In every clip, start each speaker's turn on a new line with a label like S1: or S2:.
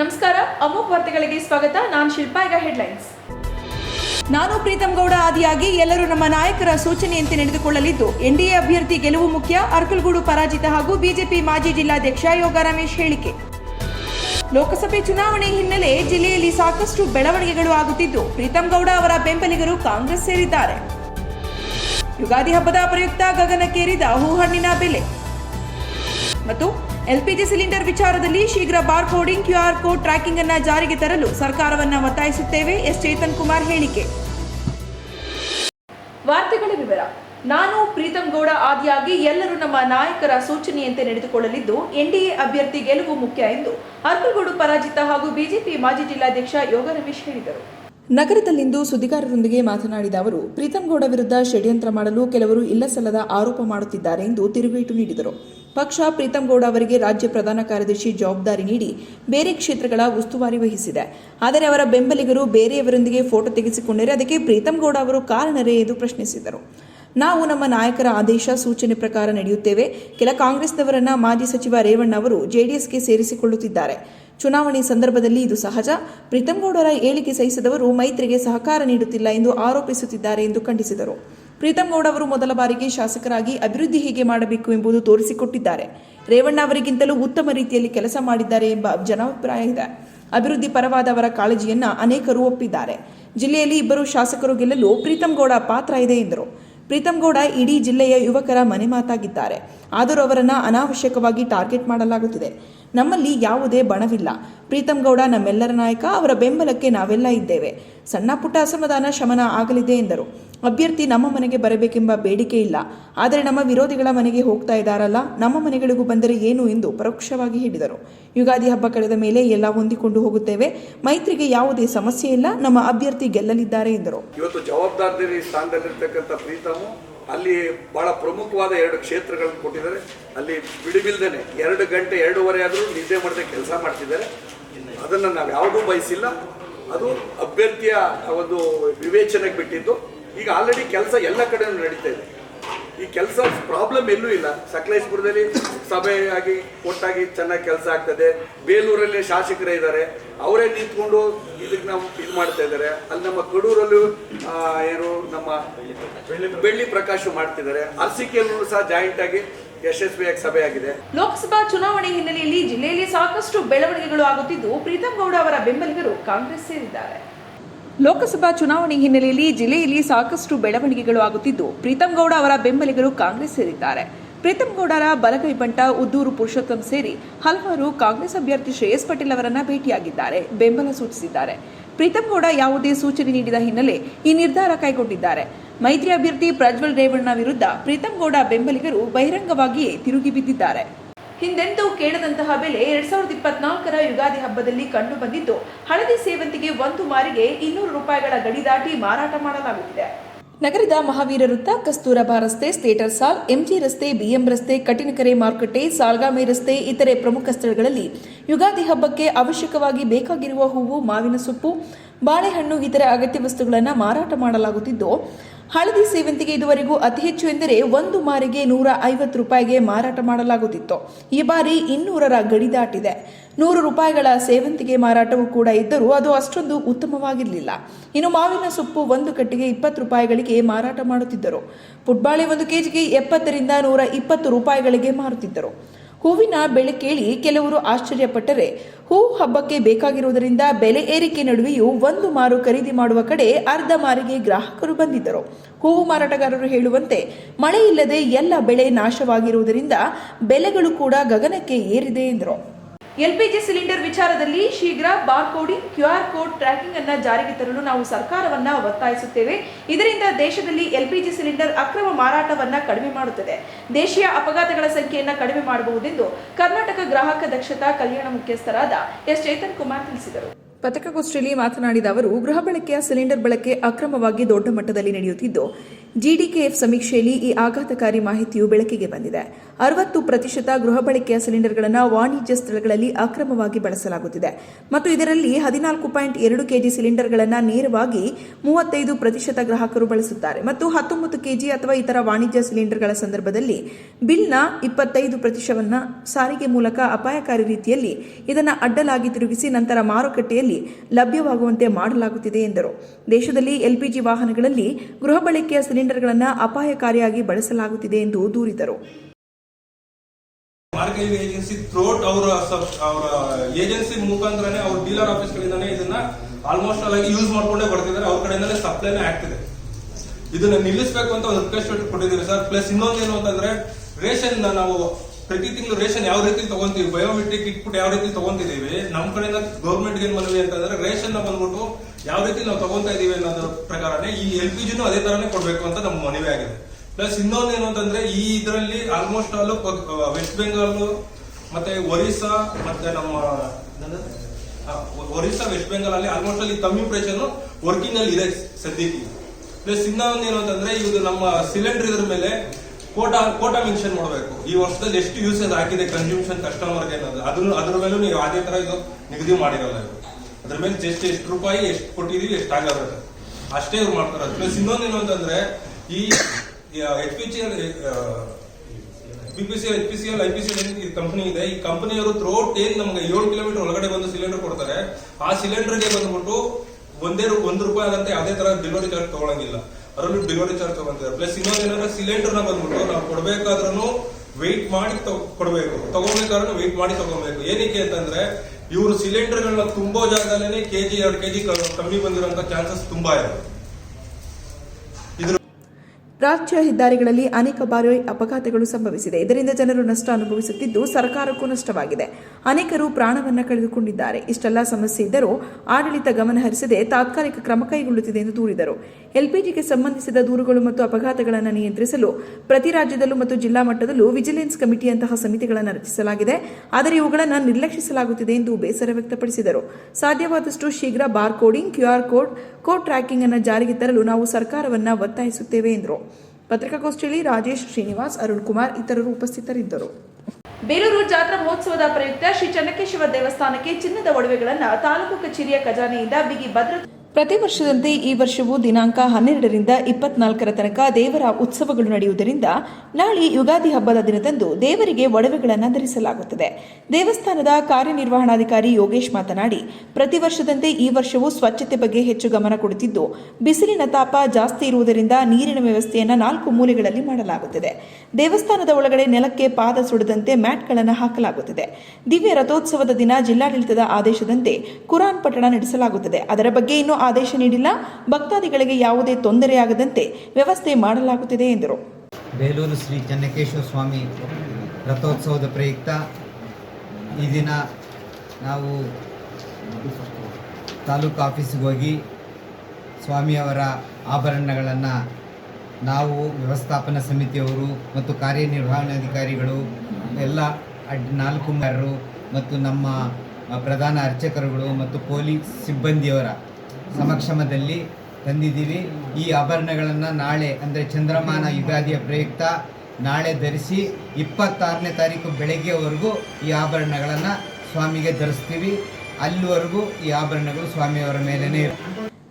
S1: ನಮಸ್ಕಾರ ಅಮೋಕ್ ವಾರ್ತೆಗಳಿಗೆ ಸ್ವಾಗತ. ನಾನು ಶಿಲ್ಪಾ, ಈಗ ಹೆಡ್ಲೈನ್ಸ್ ನಾನು ಪ್ರೀತಂ ಗೌಡ ಆದಿಯಾಗಿ ಎಲ್ಲರೂ ನಮ್ಮ ನಾಯಕರ ಸೂಚನೆಯಂತೆ ನಡೆದುಕೊಳ್ಳಲಿದ್ದು, ಎನ್ಡಿಎ ಅಭ್ಯರ್ಥಿ ಗೆಲುವು ಮುಖ್ಯ, ಅರ್ಕಲ್ಗೂಡು ಪರಾಜಿತ ಹಾಗೂ ಬಿಜೆಪಿ ಮಾಜಿ ಜಿಲ್ಲಾಧ್ಯಕ್ಷ ಯೋಗ ರಮೇಶ್ ಹೇಳಿಕೆ. ಲೋಕಸಭೆ ಚುನಾವಣೆ ಹಿನ್ನೆಲೆ ಜಿಲ್ಲೆಯಲ್ಲಿ ಸಾಕಷ್ಟು ಬೆಳವಣಿಗೆಗಳು ಆಗುತ್ತಿದ್ದು, ಪ್ರೀತಂ ಗೌಡ ಅವರ ಬೆಂಬಲಿಗರು ಕಾಂಗ್ರೆಸ್ ಸೇರಿದ್ದಾರೆ. ಯುಗಾದಿ ಹಬ್ಬದ ಪ್ರಯುಕ್ತ ಗಗನಕ್ಕೇರಿದ ಹೂಹಣ್ಣಿನ ಬೆಲೆ. ಮತ್ತು ಎಲ್ಪಿಜಿ ಸಿಲಿಂಡರ್ ವಿಚಾರದಲ್ಲಿ ಶೀಘ್ರ bar coding QR code tracking ಅನ್ನು ಜಾರಿಗೆ ತರಲು ಸರ್ಕಾರವನ್ನು ಒತ್ತಾಯಿಸುತ್ತೇವೆ, ಎಸ್ ಚೇತನ್ ಕುಮಾರ್ ಹೇಳಿಕೆ. ವಾರ್ತೆಗಳ ವಿವರ. ನಾನು ಪ್ರೀತಂ ಗೌಡ ಆದಿಯಾಗಿ ಎಲ್ಲರೂ ನಮ್ಮ ನಾಯಕರ ಸೂಚನೆಯಂತೆ ನಡೆದುಕೊಳ್ಳಲಿದ್ದು, ಎನ್ಡಿಎ ಅಭ್ಯರ್ಥಿ ಗೆಲುವು ಮುಖ್ಯ ಎಂದು ಅರ್ಕಲ್ಗೂಡು ಪರಾಜಿತ ಹಾಗೂ ಬಿಜೆಪಿ ಮಾಜಿ ಜಿಲ್ಲಾಧ್ಯಕ್ಷ ಯೋಗ ರಮೇಶ್ ಹೇಳಿದರು. ನಗರದಲ್ಲಿಂದು ಸುದ್ದಿಗಾರರೊಂದಿಗೆ ಮಾತನಾಡಿದ ಅವರು, ಪ್ರೀತಂ ಗೌಡ ವಿರುದ್ಧ ಷಡ್ಯಂತ್ರ ಮಾಡಲು ಕೆಲವರು ಇಲ್ಲಸಲ್ಲದ ಆರೋಪ ಮಾಡುತ್ತಿದ್ದಾರೆ ಎಂದು ತಿರುಗೇಟು ನೀಡಿದರು. ಪಕ್ಷ, ಪ್ರೀತಂ ಗೌಡ ಅವರಿಗೆ ರಾಜ್ಯ ಪ್ರಧಾನ ಕಾರ್ಯದರ್ಶಿ ಜವಾಬ್ದಾರಿ ನೀಡಿ ಬೇರೆ ಕ್ಷೇತ್ರಗಳ ಉಸ್ತುವಾರಿ ವಹಿಸಿದೆ. ಆದರೆ ಅವರ ಬೆಂಬಲಿಗರು ಬೇರೆಯವರೊಂದಿಗೆ ಫೋಟೋ ತೆಗೆಸಿಕೊಂಡರೆ ಅದಕ್ಕೆ ಪ್ರೀತಂ ಗೌಡ ಅವರು ಕಾರಣರೇ ಎಂದು ಪ್ರಶ್ನಿಸಿದರು. ನಾವು ನಮ್ಮ ನಾಯಕರ ಆದೇಶ, ಸೂಚನೆ ಪ್ರಕಾರ ನಡೆಯುತ್ತೇವೆ. ಕೆಲ ಕಾಂಗ್ರೆಸ್ನವರನ್ನ ಮಾಜಿ ಸಚಿವ ರೇವಣ್ಣ ಅವರು ಜೆಡಿಎಸ್ಗೆ ಸೇರಿಸಿಕೊಳ್ಳುತ್ತಿದ್ದಾರೆ. ಚುನಾವಣೆ ಸಂದರ್ಭದಲ್ಲಿ ಇದು ಸಹಜ. ಪ್ರೀತಂ ಗೌಡರ ಏಳಿಗೆ ಸಹಿಸಿದವರು ಮೈತ್ರಿಗೆ ಸಹಕಾರ ನೀಡುತ್ತಿಲ್ಲ ಎಂದು ಆರೋಪಿಸುತ್ತಿದ್ದಾರೆ ಎಂದು ಖಂಡಿಸಿದರು. ಪ್ರೀತಂ ಗೌಡ ಅವರು ಮೊದಲ ಬಾರಿಗೆ ಶಾಸಕರಾಗಿ ಅಭಿವೃದ್ಧಿ ಹೇಗೆ ಮಾಡಬೇಕು ಎಂಬುದು ತೋರಿಸಿಕೊಟ್ಟಿದ್ದಾರೆ. ರೇವಣ್ಣ ಅವರಿಗಿಂತಲೂ ಉತ್ತಮ ರೀತಿಯಲ್ಲಿ ಕೆಲಸ ಮಾಡಿದ್ದಾರೆ ಎಂಬ ಜನಾಭಿಪ್ರಾಯ ಇದೆ. ಅಭಿವೃದ್ಧಿ ಪರವಾದ ಅವರ ಕಾಳಜಿಯನ್ನ ಅನೇಕರು ಒಪ್ಪಿದ್ದಾರೆ. ಜಿಲ್ಲೆಯಲ್ಲಿ ಇಬ್ಬರು ಶಾಸಕರು ಗೆಲ್ಲಲು ಪ್ರೀತಂ ಗೌಡ ಪಾತ್ರ ಇದೆ ಎಂದರು. ಪ್ರೀತಂ ಗೌಡ ಇಡೀ ಜಿಲ್ಲೆಯ ಯುವಕರ ಮನೆ ಮಾತಾಗಿದ್ದಾರೆ ಆದರೂ ಅವರನ್ನ ಅನಾವಶ್ಯಕವಾಗಿ ಟಾರ್ಗೆಟ್ ಮಾಡಲಾಗುತ್ತಿದೆ. ನಮ್ಮಲ್ಲಿ ಯಾವುದೇ ಬಣವಿಲ್ಲ. ಪ್ರೀತಂ ಗೌಡ ನಮ್ಮೆಲ್ಲರ ನಾಯಕ, ಅವರ ಬೆಂಬಲಕ್ಕೆ ನಾವೆಲ್ಲ ಇದ್ದೇವೆ. ಸಣ್ಣ ಪುಟ್ಟ ಅಸಮಾಧಾನ ಶಮನ ಆಗಲಿದೆ ಎಂದರು. ಅಭ್ಯರ್ಥಿ ನಮ್ಮ ಮನೆಗೆ ಬರಬೇಕೆಂಬ ಬೇಡಿಕೆ ಇಲ್ಲ. ಆದರೆ ನಮ್ಮ ವಿರೋಧಿಗಳ ಮನೆಗೆ ಹೋಗ್ತಾ ಇದ್ದಾರಲ್ಲ, ನಮ್ಮ ಮನೆಗಳಿಗೂ ಬಂದರೆ ಏನು ಎಂದು ಪರೋಕ್ಷವಾಗಿ ಹೇಳಿದರು. ಯುಗಾದಿ ಹಬ್ಬ ಕಳೆದ ಮೇಲೆ ಎಲ್ಲ ಹೊಂದಿಕೊಂಡು ಹೋಗುತ್ತೇವೆ. ಮೈತ್ರಿಗೆ ಯಾವುದೇ ಸಮಸ್ಯೆ ಇಲ್ಲ. ನಮ್ಮ ಅಭ್ಯರ್ಥಿ ಗೆಲ್ಲಲಿದ್ದಾರೆ ಎಂದರು.
S2: ಇವತ್ತು ಜವಾಬ್ದಾರಿ ಸ್ಥಾನದಲ್ಲಿರ್ತಕ್ಕಂಥ ಪ್ರೀತಮು ಅಲ್ಲಿ ಬಹಳ ಪ್ರಮುಖವಾದ ಎರಡು ಕ್ಷೇತ್ರಗಳನ್ನು ಕೊಟ್ಟಿದ್ದಾರೆ. ಅಲ್ಲಿ ಬಿಡಿಬಿಲ್ದೇನೆ ಎರಡು ಗಂಟೆ ಎರಡೂವರೆ ಆದರೂ ನಿದ್ದೆ ಮಾಡದೆ ಕೆಲಸ ಮಾಡ್ತಿದ್ದಾರೆ. ಅದನ್ನು ನಾವು ಯಾವುದೂ ಬಯಸಿಲ್ಲ. ಅದು ಅಭ್ಯರ್ಥಿಯ ಒಂದು ವಿವೇಚನೆಗೆ ಬಿಟ್ಟಿದ್ದು. ಈಗ ಆಲ್ರೆಡಿ ಕೆಲಸ ಎಲ್ಲ ಕಡೆ ನಡೀತಾ ಇದೆ. ಈ ಕೆಲಸ ಪ್ರಾಬ್ಲಮ್ ಎಲ್ಲೂ ಇಲ್ಲ. ಸಕಲೇಶ್ಪುರದಲ್ಲಿ ಸಭೆಯಾಗಿ ಒಟ್ಟಾಗಿ ಚೆನ್ನಾಗಿ ಕೆಲಸ ಆಗ್ತದೆ. ಬೇಲೂರಲ್ಲಿ ಶಾಸಕರೇ ಇದ್ದಾರೆ. ಅವರೇ ನಿಂತ್ಕೊಂಡು ಇದಕ್ಕೆ ನಾವು ಇದು ಮಾಡ್ತಾ ಇದ್ದಾರೆ. ಅಲ್ಲಿ ನಮ್ಮ ಕಡೂರಲ್ಲೂ ಏನು ನಮ್ಮ ಬೆಳ್ಳಿ ಪ್ರಕಾಶ ಮಾಡ್ತಿದ್ದಾರೆ. ಅರಸಿಕೆಯಲ್ಲೂ ಸಹ ಜಾಯಿಂಟ್ ಆಗಿ ಯಶಸ್ವಿಯಾಗಿ ಸಭೆ ಆಗಿದೆ.
S1: ಲೋಕಸಭಾ ಚುನಾವಣೆ ಹಿನ್ನೆಲೆಯಲ್ಲಿ ಜಿಲ್ಲೆಯಲ್ಲಿ ಸಾಕಷ್ಟು ಬೆಳವಣಿಗೆಗಳು ಆಗುತ್ತಿದ್ದು ಪ್ರೀತಂ ಗೌಡ ಅವರ ಬೆಂಬಲಿಗರು ಕಾಂಗ್ರೆಸ್ ಸೇರಿದ್ದಾರೆ. ಲೋಕಸಭಾ ಚುನಾವಣೆ ಹಿನ್ನೆಲೆಯಲ್ಲಿ ಜಿಲ್ಲೆಯಲ್ಲಿ ಸಾಕಷ್ಟು ಬೆಳವಣಿಗೆಗಳು ಆಗುತ್ತಿದ್ದು, ಪ್ರೀತಂ ಗೌಡ ಅವರ ಬೆಂಬಲಿಗರು ಕಾಂಗ್ರೆಸ್ ಸೇರಿದ್ದಾರೆ. ಪ್ರೀತಂ ಗೌಡರ ಬಲಗೈ ಬಂಟ ಉದ್ದೂರು ಪುರುಷೋತ್ತಮ್ ಸೇರಿ ಹಲವಾರು ಕಾಂಗ್ರೆಸ್ ಅಭ್ಯರ್ಥಿ ಶ್ರೇಯಸ್ ಪಟೇಲ್ ಅವರನ್ನ ಭೇಟಿಯಾಗಿದ್ದಾರೆ, ಬೆಂಬಲ ಸೂಚಿಸಿದ್ದಾರೆ. ಪ್ರೀತಂ ಗೌಡ ಯಾವುದೇ ಸೂಚನೆ ನೀಡಿದ ಹಿನ್ನೆಲೆ ಈ ನಿರ್ಧಾರ ಕೈಗೊಂಡಿದ್ದಾರೆ. ಮೈತ್ರಿ ಅಭ್ಯರ್ಥಿ ಪ್ರಜ್ವಲ್ ರೇವಣ್ಣ ವಿರುದ್ಧ ಪ್ರೀತಂ ಗೌಡ ಬೆಂಬಲಿಗರು ಬಹಿರಂಗವಾಗಿಯೇ ತಿರುಗಿ ಬಿದ್ದಿದ್ದಾರೆ. ಹಿಂದೆಂದೂ ಕೇಳದಂತಹ ಬೆಲೆ ಎರಡ್ ಸಾವಿರದ ಇಪ್ಪತ್ನಾಲ್ಕರ ಯುಗಾದಿ ಹಬ್ಬದಲ್ಲಿ ಕಂಡು ಬಂದಿದ್ದು, ಹಳದಿ ಸೇವಂತಿಗೆ ಒಂದು ಮಾರಿಗೆ ಇನ್ನೂರು ರೂಪಾಯಿಗಳ ಗಡಿ ದಾಟಿ ಮಾರಾಟ ಮಾಡಲಾಗುತ್ತಿದೆ. ನಗರದ ಮಹಾವೀರ ವೃತ್ತ, ಕಸ್ತೂರಬಾ ರಸ್ತೆ, ಸ್ಟೇಟರ್ ಸಾಲ್, ಎಂಜಿ ರಸ್ತೆ, ಬಿಎಂ ರಸ್ತೆ ಕಟಿನಕರೆ ಮಾರುಕಟ್ಟೆ, ಸಾಲ್ಗಾಮಿ ರಸ್ತೆ, ಇತರೆ ಪ್ರಮುಖ ಸ್ಥಳಗಳಲ್ಲಿ ಯುಗಾದಿ ಹಬ್ಬಕ್ಕೆ ಅವಶ್ಯಕವಾಗಿ ಬೇಕಾಗಿರುವ ಹೂವು, ಮಾವಿನ ಸೊಪ್ಪು, ಬಾಳೆಹಣ್ಣು, ಇತರೆ ಅಗತ್ಯ ವಸ್ತುಗಳನ್ನು ಮಾರಾಟ ಮಾಡಲಾಗುತ್ತಿದ್ದು ಹಳದಿ ಸೇವಂತಿಗೆ ಇದುವರೆಗೂ ಅತಿ ಹೆಚ್ಚು ಎಂದರೆ ಒಂದು ಮಾರಿಗೆ ನೂರ ಐವತ್ತು ರೂಪಾಯಿಗೆ ಮಾರಾಟ ಮಾಡಲಾಗುತ್ತಿತ್ತು. ಈ ಬಾರಿ ಇನ್ನೂರರ ಗಡಿ ದಾಟಿದೆ. ನೂರು ರೂಪಾಯಿಗಳ ಸೇವಂತಿಗೆ ಮಾರಾಟವೂ ಕೂಡ ಇದ್ದರೂ ಅದು ಅಷ್ಟೊಂದು ಉತ್ತಮವಾಗಿರಲಿಲ್ಲ. ಇನ್ನು ಮಾವಿನ ಸೊಪ್ಪು ಒಂದು ಕಟ್ಟಿಗೆ ಇಪ್ಪತ್ತು ರೂಪಾಯಿಗಳಿಗೆ ಮಾರಾಟ ಮಾಡುತ್ತಿದ್ದರು. ಪುಟ್ಬಾಳೆ ಒಂದು ಕೆಜಿಗೆ ಎಪ್ಪತ್ತರಿಂದ ನೂರ ಇಪ್ಪತ್ತು ರೂಪಾಯಿಗಳಿಗೆ ಮಾರುತ್ತಿದ್ದರು. ಹೂವಿನ ಬೆಳೆ ಕೇಳಿ ಕೆಲವರು ಆಶ್ಚರ್ಯಪಟ್ಟರೆ, ಹೂ ಹಬ್ಬಕ್ಕೆ ಬೇಕಾಗಿರುವುದರಿಂದ ಬೆಲೆ ಏರಿಕೆ ನಡುವೆಯೂ ಒಂದು ಮಾರು ಖರೀದಿ ಮಾಡುವ ಕಡೆ ಅರ್ಧ ಮಾರಿಗೆ ಗ್ರಾಹಕರು ಬಂದಿದ್ದರು. ಹೂವು ಮಾರಾಟಗಾರರು ಹೇಳುವಂತೆ ಮಳೆ ಇಲ್ಲದೆ ಎಲ್ಲ ಬೆಳೆ ನಾಶವಾಗಿರುವುದರಿಂದ ಬೆಲೆಗಳು ಕೂಡ ಗಗನಕ್ಕೆ ಏರಿದೆ ಎಂದರು. ಎಲ್ಪಿಜಿ ಸಿಲಿಂಡರ್ ವಿಚಾರದಲ್ಲಿ ಶೀಘ್ರ bar coding QR code tracking ಅನ್ನು ಜಾರಿಗೆ ತರಲು ನಾವು ಸರ್ಕಾರವನ್ನ ಒತ್ತಾಯಿಸುತ್ತೇವೆ. ಇದರಿಂದ ದೇಶದಲ್ಲಿ ಎಲ್ಪಿಜಿ ಸಿಲಿಂಡರ್ ಅಕ್ರಮ ಮಾರಾಟವನ್ನ ಕಡಿಮೆ ಮಾಡುತ್ತದೆ. ದೇಶೀಯ ಅಪಘಾತಗಳ ಸಂಖ್ಯೆಯನ್ನು ಕಡಿಮೆ ಮಾಡಬಹುದೆಂದು ಕರ್ನಾಟಕ ಗ್ರಾಹಕ ದಕ್ಷತಾ ಕಲ್ಯಾಣ ಮುಖ್ಯಸ್ಥರಾದ ಎಸ್. ಚೇತನ್ ಕುಮಾರ್ ತಿಳಿಸಿದರು. ಪತ್ರಿಕಾಗೋಷ್ಠಿಯಲ್ಲಿ ಮಾತನಾಡಿದ ಅವರು, ಗೃಹ ಬಳಕೆಯ ಸಿಲಿಂಡರ್ ಬಳಕೆ ಅಕ್ರಮವಾಗಿ ದೊಡ್ಡ ಮಟ್ಟದಲ್ಲಿ ನಡೆಯುತ್ತಿದ್ದು ಜಿಡಿಕೆಎಫ್ ಸಮೀಕ್ಷೆಯಲ್ಲಿ ಈ ಆಘಾತಕಾರಿ ಮಾಹಿತಿಯು ಬೆಳಕಿಗೆ ಬಂದಿದೆ. ಅರವತ್ತು ಪ್ರತಿಶತ ಗೃಹ ಬಳಕೆಯ ಸಿಲಿಂಡರ್ಗಳನ್ನು ವಾಣಿಜ್ಯ ಸ್ಥಳಗಳಲ್ಲಿ ಅಕ್ರಮವಾಗಿ ಬಳಸಲಾಗುತ್ತಿದೆ. ಮತ್ತು ಇದರಲ್ಲಿ ಹದಿನಾಲ್ಕು ಪಾಯಿಂಟ್ ಎರಡು ಕೆಜಿ ಸಿಲಿಂಡರ್ಗಳನ್ನು ನೇರವಾಗಿ ಮೂವತ್ತೈದು ಪ್ರತಿಶತ ಗ್ರಾಹಕರು ಬಳಸುತ್ತಾರೆ. ಮತ್ತು ಹತ್ತೊಂಬತ್ತು ಕೆಜಿ ಅಥವಾ ಇತರ ವಾಣಿಜ್ಯ ಸಿಲಿಂಡರ್ಗಳ ಸಂದರ್ಭದಲ್ಲಿ ಬಿಲ್ನ ಇಪ್ಪತ್ತೈದು ಪ್ರತಿಶತವನ್ನು ಸಾರಿಗೆ ಮೂಲಕ ಅಪಾಯಕಾರಿ ರೀತಿಯಲ್ಲಿ ಇದನ್ನು ಅಡ್ಡಲಾಗಿ ತಿರುಗಿಸಿ ನಂತರ ಮಾರುಕಟ್ಟೆಯಲ್ಲಿ ಲಭ್ಯವಾಗುವಂತೆ ಮಾಡಲಾಗುತ್ತಿದೆ ಎಂದರು. ದೇಶದಲ್ಲಿ ಎಲ್ಪಿಜಿ ವಾಹನಗಳಲ್ಲಿ ಗೃಹ ಬಳಕೆಯ ಸಿಲಿಂಡರ್ಗಳನ್ನು ಅಪಾಯಕಾರಿಯಾಗಿ ಬಳಸಲಾಗುತ್ತಿದೆ ಎಂದು ದೂರಿದರು.
S3: ಮಾರ್ಕೆಟ್ ಏಜೆನ್ಸಿ ಥ್ರೋಟ್ ಅವರ ಅವರ ಏಜೆನ್ಸಿ ಮುಖಾಂತರನೇ ಅವ್ರ ಡೀಲರ್ ಆಫೀಸ್ ಗಳಿಂದಾನೇ ಇದನ್ನ ಆಲ್ಮೋಸ್ಟ್ ಆಲ್ ಆಗಿ ಯೂಸ್ ಮಾಡ್ಕೊಂಡೇ ಬರ್ತಿದ್ದಾರೆ. ಅವ್ರ ಕಡೆಯಿಂದಲೇ ಸಪ್ಲೈನೇ ಆಗ್ತಿದೆ. ಇದನ್ನ ನಿಲ್ಲಿಸಬೇಕು ಅಂತ ಒಂದು ರಿಕ್ವೆಸ್ಟ್ ಕೊಟ್ಟಿದ್ದೀವಿ ಸರ್. ಪ್ಲಸ್ ಇನ್ನೊಂದು ಏನು ಅಂತಂದ್ರೆ, ರೇಷನ್ ನಾವು ಪ್ರತಿ ತಿಂಗಳು ರೇಷನ್ ಯಾವ ರೀತಿ ತಗೊಂತೀವಿ ಬಯೋಮೆಟ್ರಿಕ್ ಇಟ್ಬಿಟ್ಟು ಯಾವ ರೀತಿ ತಗೊಂತಿದೀವಿ ನಮ್ಮ ಕಡೆಯಿಂದ ಗೌರ್ಮೆಂಟ್ ಏನ್ ಮನವಿ ಅಂತಂದ್ರೆ, ರೇಷನ್ನ ಬಂದ್ಬಿಟ್ಟು ಯಾವ ರೀತಿ ನಾವು ತಗೊಂತ ಇದೀವಿ ಅನ್ನೋದ್ರ ಪ್ರಕಾರನೇ ಈ ಎಲ್ ಪಿ ಜಿನೂ ಅದೇ ತರನೇ ಕೊಡ್ಬೇಕು ಅಂತ ನಮ್ಮ ಮನವಿ ಆಗಿದೆ. ಪ್ಲಸ್ ಇನ್ನೊಂದು ಏನು ಅಂತಂದ್ರೆ ಈ ಇದರಲ್ಲಿ ಆಲ್ಮೋಸ್ಟ್ ಆಲ್ ವೆಸ್ಟ್ ಬೆಂಗಾಲ್ ಮತ್ತೆ ಒರಿಸ್ಸಾ ಮತ್ತೆ ನಮ್ಮ ಒರಿಸ್ಸಾ ವೆಸ್ಟ್ ಬೆಂಗಾಲ್ ಅಲ್ಲಿ ಆಲ್ಮೋಸ್ಟ್ ಅಲ್ಲಿ ತಮ್ಮ ಇಂಪ್ರೆಷನ್ ವರ್ಕಿಂಗ್ ಅಲ್ಲಿ ಇದೆ ಸದ್ಯಕ್ಕೆ. ಪ್ಲಸ್ ಇನ್ನೊಂದು ಏನು ಅಂತಂದ್ರೆ ಇದು ನಮ್ಮ ಸಿಲಿಂಡರ್ ಇದ್ರ ಮೇಲೆ ಕೋಟಾ ಕೋಟಾ ಮೆನ್ಷನ್ ಮಾಡಬೇಕು. ಈ ವರ್ಷದಲ್ಲಿ ಎಷ್ಟು ಯೂಸೇಜ್ ಆಗಿದೆ ಕನ್ಸ್ಯೂಮ್ಷನ್ ಕಸ್ಟಮರ್ಗೆ ಅನ್ನೋದು. ಅದ್ರ ಅದ್ರ ಮೇಲೂ ನೀವು ಅದೇ ತರ ಇದು ನಿಗದಿ ಮಾಡಿರಲ್ಲ. ಇವರು ಅದ್ರ ಮೇಲೆ ಜಸ್ಟ್ ಎಷ್ಟು ರೂಪಾಯಿ, ಎಷ್ಟು ಕೊಟ್ಟಿದೀವಿ, ಎಷ್ಟು ಆಗಿರುತ್ತೆ ಅಷ್ಟೇ ಇವ್ರು ಮಾಡ್ತಾರೆ. ಪ್ಲಸ್ ಇನ್ನೊಂದು ಏನು ಅಂತಂದ್ರೆ ಈ H P C B P C H P C L I P C L company ಇದೆ. ಈ ಕಂಪನಿಯವರು ಥ್ರೋಟ್ ಏನ್ ನಮ್ಗೆ ಏಳು ಕಿಲೋಮೀಟರ್ ಒಳಗಡೆ ಬಂದು ಸಿಲಿಂಡರ್ ಕೊಡ್ತಾರೆ, ಆ ಸಿಲಿಂಡರ್ಗೆ ಬಂದ್ಬಿಟ್ಟು ಒಂದೇ ಒಂದು ರೂಪಾಯಿ ಆದಂತೆ ಯಾವುದೇ ತರ ಡೆಲಿವರಿ ಚಾರ್ಜ್ ತಗೊಳಂಗಿಲ್ಲ. ಅದರಲ್ಲೂ ಡೆಲಿವರಿ ಚಾರ್ಜ್ ತಗೊಂತಾರೆ ಪ್ಲಸ್ ಇನ್ನೊಂದು ಏನಂದ್ರೆ ಸಿಲಿಂಡರ್ನ ಬಂದ್ಬಿಟ್ಟು ನಾವು ಕೊಡ್ಬೇಕಾದ್ರೂ ವೆಯ್ಟ್ ಮಾಡಿ ಕೊಡ್ಬೇಕು. ತಗೋಬೇಕಾದ್ರೂ ವೆಯ್ಟ್ ಮಾಡಿ ತಗೋಬೇಕು ಏನಕ್ಕೆ ಅಂತಂದ್ರೆ ಇವರು ಸಿಲಿಂಡರ್ ಗಳನ್ನ ತುಂಬೋ ಜಾಗದಲ್ಲೇ ಕೆಜಿ ಎರಡು ಕೆಜಿ ಕಮ್ಮಿ ಬಂದಿರುವಂತ ಚಾನ್ಸಸ್ ತುಂಬಾ ಇದ್ರ
S1: ರಾಜ್ಯ ಹೆದ್ದಾರಿಗಳಲ್ಲಿ ಅನೇಕ ಬಾರಿ ಅಪಘಾತಗಳು ಸಂಭವಿಸಿದೆ. ಇದರಿಂದ ಜನರು ನಷ್ಟ ಅನುಭವಿಸುತ್ತಿದ್ದು ಸರ್ಕಾರಕ್ಕೂ ನಷ್ಟವಾಗಿದೆ. ಅನೇಕರು ಪ್ರಾಣವನ್ನ ಕಳೆದುಕೊಂಡಿದ್ದಾರೆ. ಇಷ್ಟೆಲ್ಲ ಸಮಸ್ಯೆ ಇದ್ದರೂ ಆಡಳಿತ ಗಮನ ಹರಿಸದೆ ತಾತ್ಕಾಲಿಕ ಕ್ರಮ ಕೈಗೊಳ್ಳುತ್ತಿದೆ ಎಂದು ದೂರಿದರು. ಎಲ್ಪಿಜಿಗೆ ಸಂಬಂಧಿಸಿದ ದೂರುಗಳು ಮತ್ತು ಅಪಘಾತಗಳನ್ನು ನಿಯಂತ್ರಿಸಲು ಪ್ರತಿ ರಾಜ್ಯದಲ್ಲೂ ಮತ್ತು ಜಿಲ್ಲಾ ಮಟ್ಟದಲ್ಲೂ ವಿಜಿಲೆನ್ಸ್ ಕಮಿಟಿಯಂತಹ ಸಮಿತಿಗಳನ್ನು ರಚಿಸಲಾಗಿದೆ. ಆದರೆ ಇವುಗಳನ್ನು ನಿರ್ಲಕ್ಷಿಸಲಾಗುತ್ತಿದೆ ಎಂದು ಬೇಸರ ವ್ಯಕ್ತಪಡಿಸಿದರು. ಸಾಧ್ಯವಾದಷ್ಟು ಶೀಘ್ರ bar coding QR code code tracking ಅನ್ನು ಜಾರಿಗೆ ತರಲು ನಾವು ಸರ್ಕಾರವನ್ನ ಒತ್ತಾಯಿಸುತ್ತೇವೆ ಎಂದರು. ಪತ್ರಿಕಾಗೋಷ್ಠಿಯಲ್ಲಿ ರಾಜೇಶ್ ಶ್ರೀನಿವಾಸ್, ಅರುಣ್ ಕುಮಾರ್ ಇತರರು ಉಪಸ್ಥಿತರಿದ್ದರು. ಬೇಲೂರು ಜಾತ್ರಾ ಮಹೋತ್ಸವದ ಪ್ರಯುಕ್ತ ಶ್ರೀ ಚನ್ನಕೇಶವ ದೇವಸ್ಥಾನಕ್ಕೆ ಚಿನ್ನದ ಒಡವೆಗಳನ್ನು ತಾಲೂಕು ಕಚೇರಿಯ ಖಜಾನೆಯಿಂದ ಬಿಗಿ ಭದ್ರತೆ ಪ್ರತಿ ವರ್ಷದಂತೆ ಈ ವರ್ಷವೂ ದಿನಾಂಕ ಹನ್ನೆರಡರಿಂದ ಇಪ್ಪತ್ನಾಲ್ಕರ ತನಕ ದೇವರ ಉತ್ಸವಗಳು ನಡೆಯುವುದರಿಂದ ನಾಳೆ ಯುಗಾದಿ ಹಬ್ಬದ ದಿನದಂದು ದೇವರಿಗೆ ಒಡವೆಗಳನ್ನು ಧರಿಸಲಾಗುತ್ತದೆ. ದೇವಸ್ಥಾನದ ಕಾರ್ಯನಿರ್ವಹಣಾಧಿಕಾರಿ ಯೋಗೇಶ್ ಮಾತನಾಡಿ, ಪ್ರತಿ ವರ್ಷದಂತೆ ಈ ವರ್ಷವೂ ಸ್ವಚ್ಛತೆ ಬಗ್ಗೆ ಹೆಚ್ಚು ಗಮನ ಕೊಡುತ್ತಿದ್ದು, ಬಿಸಿಲಿನ ತಾಪ ಜಾಸ್ತಿ ಇರುವುದರಿಂದ ನೀರಿನ ವ್ಯವಸ್ಥೆಯನ್ನು ನಾಲ್ಕು ಮೂಲೆಗಳಲ್ಲಿ ಮಾಡಲಾಗುತ್ತದೆ. ದೇವಸ್ಥಾನದ ಒಳಗಡೆ ನೆಲಕ್ಕೆ ಪಾದ ಸುಡದಂತೆ ಮ್ಯಾಟ್ಗಳನ್ನು ಹಾಕಲಾಗುತ್ತದೆ. ದಿವ್ಯ ರಥೋತ್ಸವದ ದಿನ ಜಿಲ್ಲಾಡಳಿತದ ಆದೇಶದಂತೆ ಕುರಾನ್ ಪಠಣ ನಡೆಸಲಾಗುತ್ತದೆ. ಅದರ ಬಗ್ಗೆ ಇನ್ನೂ ಆದೇಶ ನೀಡಿಲ್ಲ. ಭಕ್ತಾದಿಗಳಿಗೆ ಯಾವುದೇ ತೊಂದರೆಯಾಗದಂತೆ ವ್ಯವಸ್ಥೆ ಮಾಡಲಾಗುತ್ತಿದೆ ಎಂದರು.
S4: ಬೇಲೂರು ಶ್ರೀ ಚನ್ನಕೇಶ್ವರ ಸ್ವಾಮಿ ರಥೋತ್ಸವದ ಪ್ರಯುಕ್ತ ಈ ದಿನ ನಾವು ತಾಲೂಕು ಆಫೀಸಿಗೆ ಹೋಗಿ ಸ್ವಾಮಿಯವರ ಆಭರಣಗಳನ್ನು ನಾವು ವ್ಯವಸ್ಥಾಪನಾ ಸಮಿತಿಯವರು ಮತ್ತು ಕಾರ್ಯನಿರ್ವಹಣಾಧಿಕಾರಿಗಳು ಎಲ್ಲ ಅಡ್ ನಾಲ್ಕು ಮತ್ತು ನಮ್ಮ ಪ್ರಧಾನ ಅರ್ಚಕರುಗಳು ಮತ್ತು ಪೊಲೀಸ್ ಸಿಬ್ಬಂದಿಯವರ ಸಮಕ್ಷಮದಲ್ಲಿ ತಂದಿದ್ದೀವಿ. ಈ ಆಭರಣಗಳನ್ನು ನಾಳೆ, ಅಂದರೆ ಚಂದ್ರಮಾನ ಯುಗಾದಿಯ ಪ್ರಯುಕ್ತ ನಾಳೆ ಧರಿಸಿ ಇಪ್ಪತ್ತಾರನೇ ತಾರೀಕು ಬೆಳಗ್ಗೆವರೆಗೂ ಈ ಆಭರಣಗಳನ್ನು ಸ್ವಾಮಿಗೆ ಧರಿಸ್ತೀವಿ. ಅಲ್ಲಿವರೆಗೂ ಈ ಆಭರಣಗಳು ಸ್ವಾಮಿಯವರ ಮೇಲೇ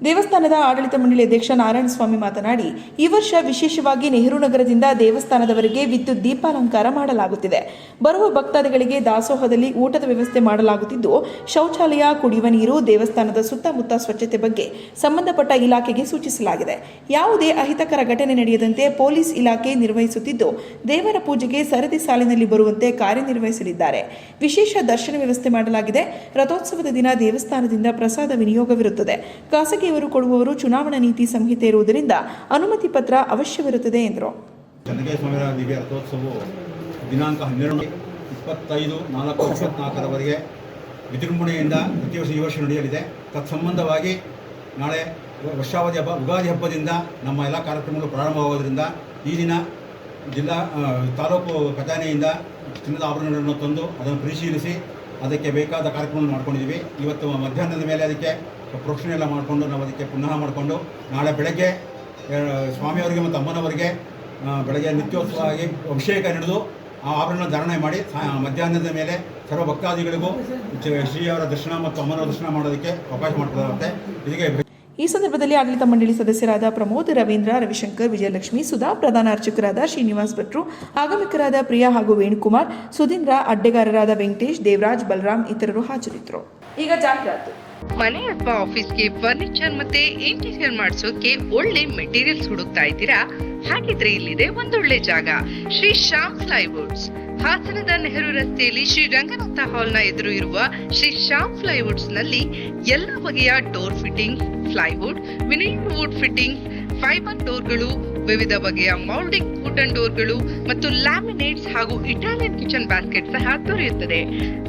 S1: ದೇವಸ್ಥಾನದ ಆಡಳಿತ ಮಂಡಳಿ ಅಧ್ಯಕ್ಷ ನಾರಾಯಣ ಸ್ವಾಮಿ ಮಾತನಾಡಿ, ಈ ವರ್ಷ ವಿಶೇಷವಾಗಿ ನೆಹರು ನಗರದಿಂದ ದೇವಸ್ಥಾನದವರೆಗೆ ವಿದ್ಯುತ್ ದೀಪಾಲಂಕಾರ ಮಾಡಲಾಗುತ್ತಿದೆ. ಬರುವ ಭಕ್ತಾದಿಗಳಿಗೆ ದಾಸೋಹದಲ್ಲಿ ಊಟದ ವ್ಯವಸ್ಥೆ ಮಾಡಲಾಗುತ್ತಿದ್ದು, ಶೌಚಾಲಯ, ಕುಡಿಯುವ ನೀರು, ದೇವಸ್ಥಾನದ ಸುತ್ತಮುತ್ತ ಸ್ವಚ್ಛತೆ ಬಗ್ಗೆ ಸಂಬಂಧಪಟ್ಟ ಇಲಾಖೆಗೆ ಸೂಚಿಸಲಾಗಿದೆ. ಯಾವುದೇ ಅಹಿತಕರ ಘಟನೆ ನಡೆಯದಂತೆ ಪೊಲೀಸ್ ಇಲಾಖೆ ನಿರ್ವಹಿಸುತ್ತಿದ್ದು, ದೇವರ ಪೂಜೆಗೆ ಸರದಿ ಸಾಲಿನಲ್ಲಿ ಬರುವಂತೆ ಕಾರ್ಯನಿರ್ವಹಿಸಲಿದ್ದಾರೆ. ವಿಶೇಷ ದರ್ಶನ ವ್ಯವಸ್ಥೆ ಮಾಡಲಾಗಿದೆ. ರಥೋತ್ಸವದ ದಿನ ದೇವಸ್ಥಾನದಿಂದ ಪ್ರಸಾದ ವಿನಿಯೋಗವಿರುತ್ತದೆ. ಖಾಸಗಿಯವರು ಕೊಡುವವರು ಚುನಾವಣಾ ನೀತಿ ಸಂಹಿತೆ ಇರುವುದರಿಂದ ಅನುಮತಿ ಪತ್ರ ಅವಶ್ಯವಿರುತ್ತದೆ ಎಂದರು.
S5: ದಿನಾಂಕ ಹನ್ನೆರಡು ಇಪ್ಪತ್ತೈದು ನಾಲ್ಕು ಇಪ್ಪತ್ನಾಲ್ಕರವರೆಗೆ ವಿಜೃಂಭಣೆಯಿಂದ ಪ್ರತಿ ವರ್ಷ ಈ ವರ್ಷ ನಡೆಯಲಿದೆ. ತತ್ಸಂಬಂಧವಾಗಿ ನಾಳೆ ವರ್ಷಾವಧಿ ಹಬ್ಬ ಯುಗಾದಿ ಹಬ್ಬದಿಂದ ನಮ್ಮ ಎಲ್ಲ ಕಾರ್ಯಕ್ರಮಗಳು ಪ್ರಾರಂಭವಾಗೋದ್ರಿಂದ ಈ ದಿನ ಜಿಲ್ಲಾ ತಾಲೂಕು ಖಜಾನೆಯಿಂದ ಚಿನ್ನದ ಆಭರಣಗಳನ್ನು ತಂದು ಅದನ್ನು ಪರಿಶೀಲಿಸಿ ಅದಕ್ಕೆ ಬೇಕಾದ ಕಾರ್ಯಕ್ರಮವನ್ನು ಮಾಡ್ಕೊಂಡಿದ್ದೀವಿ. ಇವತ್ತು ಮಧ್ಯಾಹ್ನದ ಮೇಲೆ ಅದಕ್ಕೆ ಪ್ರೋಕ್ಷಣೆ ಎಲ್ಲ ಮಾಡಿಕೊಂಡು, ನಾವು ಅದಕ್ಕೆ ಪುನಃ ಮಾಡಿಕೊಂಡು, ನಾಳೆ ಬೆಳಗ್ಗೆ ಸ್ವಾಮಿಯವರಿಗೆ ಮತ್ತು ಅಮ್ಮನವರಿಗೆ ಬೆಳಗ್ಗೆ ನಿತ್ಯೋತ್ಸವ ಆಗಿ ಅಭಿಷೇಕ ನಡೆದು, ಆ ಆಭರಣ ಧಾರಣೆ ಮಾಡಿ ಮಧ್ಯಾಹ್ನದ ಮೇಲೆ ಸರ್ವ ಭಕ್ತಾದಿಗಳಿಗೂ ಶ್ರೀಯವರ ದರ್ಶನ ಮತ್ತು ಅಮ್ಮನವರ ದರ್ಶನ ಮಾಡೋದಕ್ಕೆ ಅವಕಾಶ ಮಾಡಿಕೊಡಲಾಗುತ್ತೆ. ಇದಕ್ಕೆ
S1: ಈ ಸಂದರ್ಭದಲ್ಲಿ ಆಡಳಿತ ಮಂಡಳಿ ಸದಸ್ಯರಾದ ಪ್ರಮೋದ್, ರವೀಂದ್ರ, ರವಿಶಂಕರ್, ವಿಜಯಲಕ್ಷ್ಮಿ, ಸುಧಾ ಪ್ರಧಾನ ಅರ್ಚಕರಾದ ಶ್ರೀನಿವಾಸ್ ಭಟ್ರು, ಆಗಮಿಕರಾದ ಪ್ರಿಯಾ ಹಾಗೂ ವೇಣುಕುಮಾರ್, ಸುಧೀಂದ್ರ ಅಡ್ಡೆಗಾರರಾದ ವೆಂಕಟೇಶ್, ದೇವರಾಜ್, ಬಲರಾಮ್ ಇತರರು ಹಾಜರಿದ್ದರು. ಈಗ ಜಾಹೀರಾತು.
S6: ಮನೆ ಅಥವಾ ಆಫೀಸ್ಗೆ ಫರ್ನಿಚರ್ ಮತ್ತೆ ಇಂಟೀರಿಯರ್ ಮಾಡಿಸೋಕೆ ಒಳ್ಳೆ ಮೆಟೀರಿಯಲ್ಸ್ ಹುಡುಕ್ತಾ ಇದ್ದೀರಾ? ಹಾಗಿದ್ರೆ ಇಲ್ಲಿದೆ ಒಂದೊಳ್ಳೆ ಜಾಗ. ಶ್ರೀ ಶ್ಯಾಮ್ ಫ್ಲೈವುಡ್ಸ್ ಹಾಸನದ ನೆಹರು ರಸ್ತೆಯಲ್ಲಿ ಶ್ರೀ ರಂಗನಾಥ ಹಾಲ್ನ ಎದುರು ಇರುವ ಶ್ರೀ ಶ್ಯಾಮ್ ಫ್ಲೈವುಡ್ಸ್ನಲ್ಲಿ ಎಲ್ಲ ಬಗೆಯ ಡೋರ್ ಫಿಟ್ಟಿಂಗ್ ಫ್ಲೈವುಡ್ ವಿನಿಂಗ್ ವುಡ್ ಫಿಟ್ಟಿಂಗ್ ಫೈಬರ್ ಡೋರ್ಗಳು ವಿವಿಧ ಬಗೆಯ ಮೌಲ್ಡಿಂಗ್ ಕೂಟನ್ ಡೋರ್ಗಳು ಮತ್ತು ಲ್ಯಾಮಿನೇಟ್ಸ್ ಹಾಗೂ ಇಟಾಲಿಯನ್ ಕಿಚನ್ ಬ್ಯಾಸ್ಕೆಟ್ ಸಹ ದೊರೆಯುತ್ತದೆ.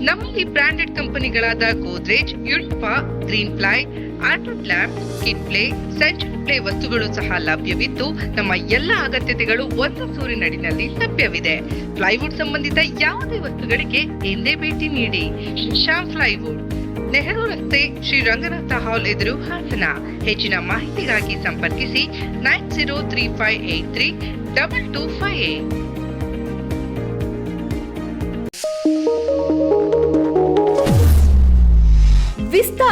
S6: ನಮ್ಮಲ್ಲಿ ಬ್ರಾಂಡೆಡ್ ಕಂಪನಿಗಳಾದ ಗೋದ್ರೇಜ್ ಯುಲ್ಪಾ green ply ಆರ್ಟನ್ lamp kit ply century ply ವಸ್ತುಗಳು ಸಹ ಲಭ್ಯವಿದ್ದು, ನಮ್ಮ ಎಲ್ಲ ಅಗತ್ಯತೆಗಳು ಒಂದು ಸೂರಿನಡಿನಲ್ಲಿ ಲಭ್ಯವಿದೆ. ಪ್ಲೈವುಡ್ ಸಂಬಂಧಿತ ಯಾವುದೇ ವಸ್ತುಗಳಿಗೆ ಎಂದೇ ಭೇಟಿ ನೀಡಿ. ಶ್ಯಾಮ್ ಪ್ಲೈವುಡ್ ನೆಹರು ರಸ್ತೆ ಶ್ರೀ ರಂಗನಾಥ ಹಾಲ್ ಎದುರು ಹಾಸನ. ಹೆಚ್ಚಿನ ಮಾಹಿತಿಗಾಗಿ ಸಂಪರ್ಕಿಸಿ nine zero three five eight three double two five eight.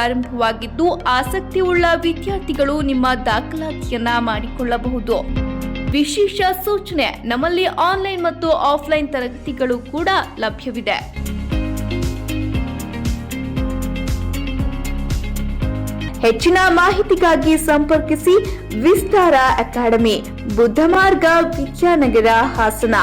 S7: ಪ್ರಾರಂಭವಾಗಿದ್ದು, ಆಸಕ್ತಿಯುಳ್ಳ ವಿದ್ಯಾರ್ಥಿಗಳು ನಿಮ್ಮ ದಾಖಲಾತಿಯನ್ನ ಮಾಡಿಕೊಳ್ಳಬಹುದು. ವಿಶೇಷ ಸೂಚನೆ ನಮ್ಮಲ್ಲಿ ಆನ್ಲೈನ್ ಮತ್ತು ಆಫ್ಲೈನ್ ತರಗತಿಗಳು ಕೂಡ ಲಭ್ಯವಿದೆ. ಹೆಚ್ಚಿನ ಮಾಹಿತಿಗಾಗಿ ಸಂಪರ್ಕಿಸಿ Vistara academy, Buddhamarga Vidyanagar Hassan.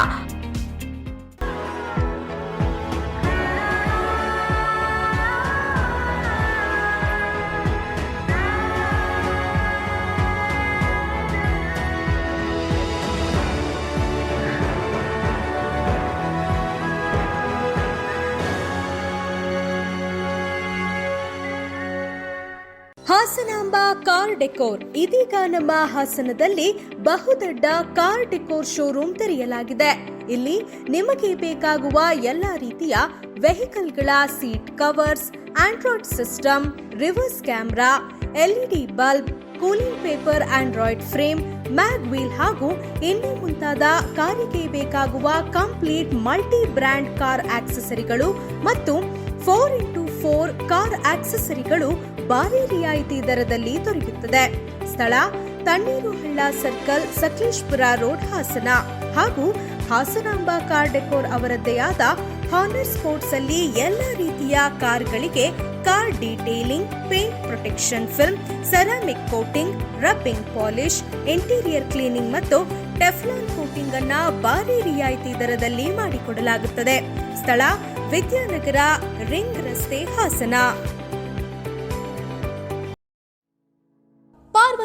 S8: Car decor. ಇದೀಗ ನಮ್ಮ ಹಾಸನದಲ್ಲಿ ಬಹುದೊಡ್ಡ ಕಾರ್ ಡೆಕೋರ್ ಶೋರೂಮ್ ತೆರೆಯಲಾಗಿದೆ. ಇಲ್ಲಿ ನಿಮಗೆ ಬೇಕಾಗುವ ಎಲ್ಲ ರೀತಿಯ ವೆಹಿಕಲ್ಗಳ seat covers, android system, reverse camera LED bulb, cooling paper, android frame, mag wheel ಹಾಗೂ ಇನ್ನೂ ಮುಂತಾದ ಕಾರಿಗೆ ಬೇಕಾಗುವ ಕಂಪ್ಲೀಟ್ ಮಲ್ಟಿ ಬ್ರ್ಯಾಂಡ್ ಕಾರ್ ಆಕ್ಸೆಸರಿಗಳು ಮತ್ತು ಫೋರ್ ಇಂಟು ಫೋರ್ ಕಾರ್ ಆಕ್ಸೆಸರಿಗಳು ಭಾರಿ ರಿಯಾಯಿತಿ ದರದಲ್ಲಿ ದೊರೆಯುತ್ತದೆ. ಸ್ಥಳ ತಣ್ಣೀರು ಹಳ್ಳ ಸರ್ಕಲ್ ಸಕಲೇಶ್ಪುರ ರೋಡ್ ಹಾಸನ ಹಾಗೂ ಹಾಸನಾಂಬ ಕಾರ್ ಡೆಕೋರ್ ಅವರದ್ದೇ ಆದ ಹಾನರ್ ಸ್ಪೋರ್ಟ್ಸ್ ಅಲ್ಲಿ ಎಲ್ಲ ರೀತಿಯ ಕಾರ್ಗಳಿಗೆ car detailing paint protection film ceramic coating rubbing polish interior cleaning ಮತ್ತು ಟೆಫ್ಲಾನ್ ಕೋಟಿಂಗ್ ಅನ್ನ ಭಾರಿ ರಿಯಾಯಿತಿ ದರದಲ್ಲಿ ಮಾಡಿಕೊಡಲಾಗುತ್ತದೆ. ಸ್ಥಳ ವಿದ್ಯಾನಗರ ರಿಂಗ್ ರಸ್ತೆ Hassan.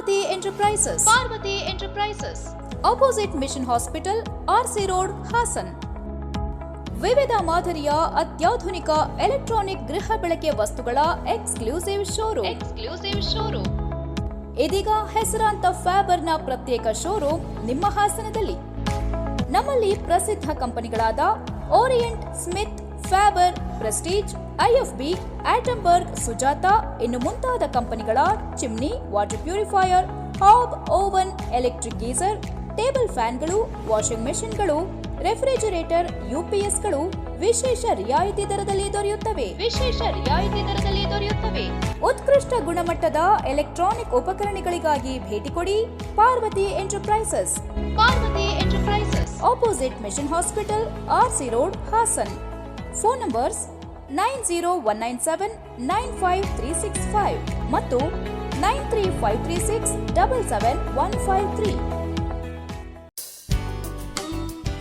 S8: Parvati enterprises Parvati enterprises opposite mission hospital RC road Hassan ವಿವಿಧ ಮಾದರಿಯ ಅತ್ಯಾಧುನಿಕ ಎಲೆಕ್ಟ್ರಾನಿಕ್ ಗೃಹ ಬಳಕೆ ವಸ್ತುಗಳ ಎಕ್ಸ್ಕ್ಲೂಸಿವ್ ಶೋರೂಮ್ ಎಕ್ಸ್ಕ್ಲೂಸಿವ್ ಶೋರೂಮ್ ಇದೀಗ ಹೆಸರಾಂತ ಫ್ಯಾಬರ್ನ ಪ್ರತ್ಯೇಕ ಶೋರೂಮ್ ನಿಮ್ಮ ಹಾಸನದಲ್ಲಿ. ನಮ್ಮಲ್ಲಿ ಪ್ರಸಿದ್ಧ ಕಂಪನಿಗಳಾದ Orient Smith Faber Prestige IFB Atomberg Sujata ಇನ್ನು ಮುಂತಾದ ಕಂಪನಿಗಳ chimney water purifier hob oven electric geyser table ಫ್ಯಾನ್ಗಳು washing ಮೆಷಿನ್ಗಳು ರೆಫ್ರಿಜರೇಟರ್ ಯುಪಿಎಸ್ಗಳು ವಿಶೇಷ ರಿಯಾಯಿತಿ ದರದಲ್ಲಿ ದೊರೆಯುತ್ತವೆ. ವಿಶೇಷ ರಿಯಾಯಿತಿ ದರದಲ್ಲಿ ದೊರೆಯುತ್ತವೆ. ಉತ್ಕೃಷ್ಟ ಗುಣಮಟ್ಟದ ಎಲೆಕ್ಟ್ರಾನಿಕ್ ಉಪಕರಣಗಳಿಗಾಗಿ ಭೇಟಿ ಕೊಡಿ Parvati enterprises. Parvati enterprises. Opposite mission hospital RC road Hassan phone numbers
S9: nine zero one nine seven nine five three six five ಮತ್ತು nine three five three six double seven one five three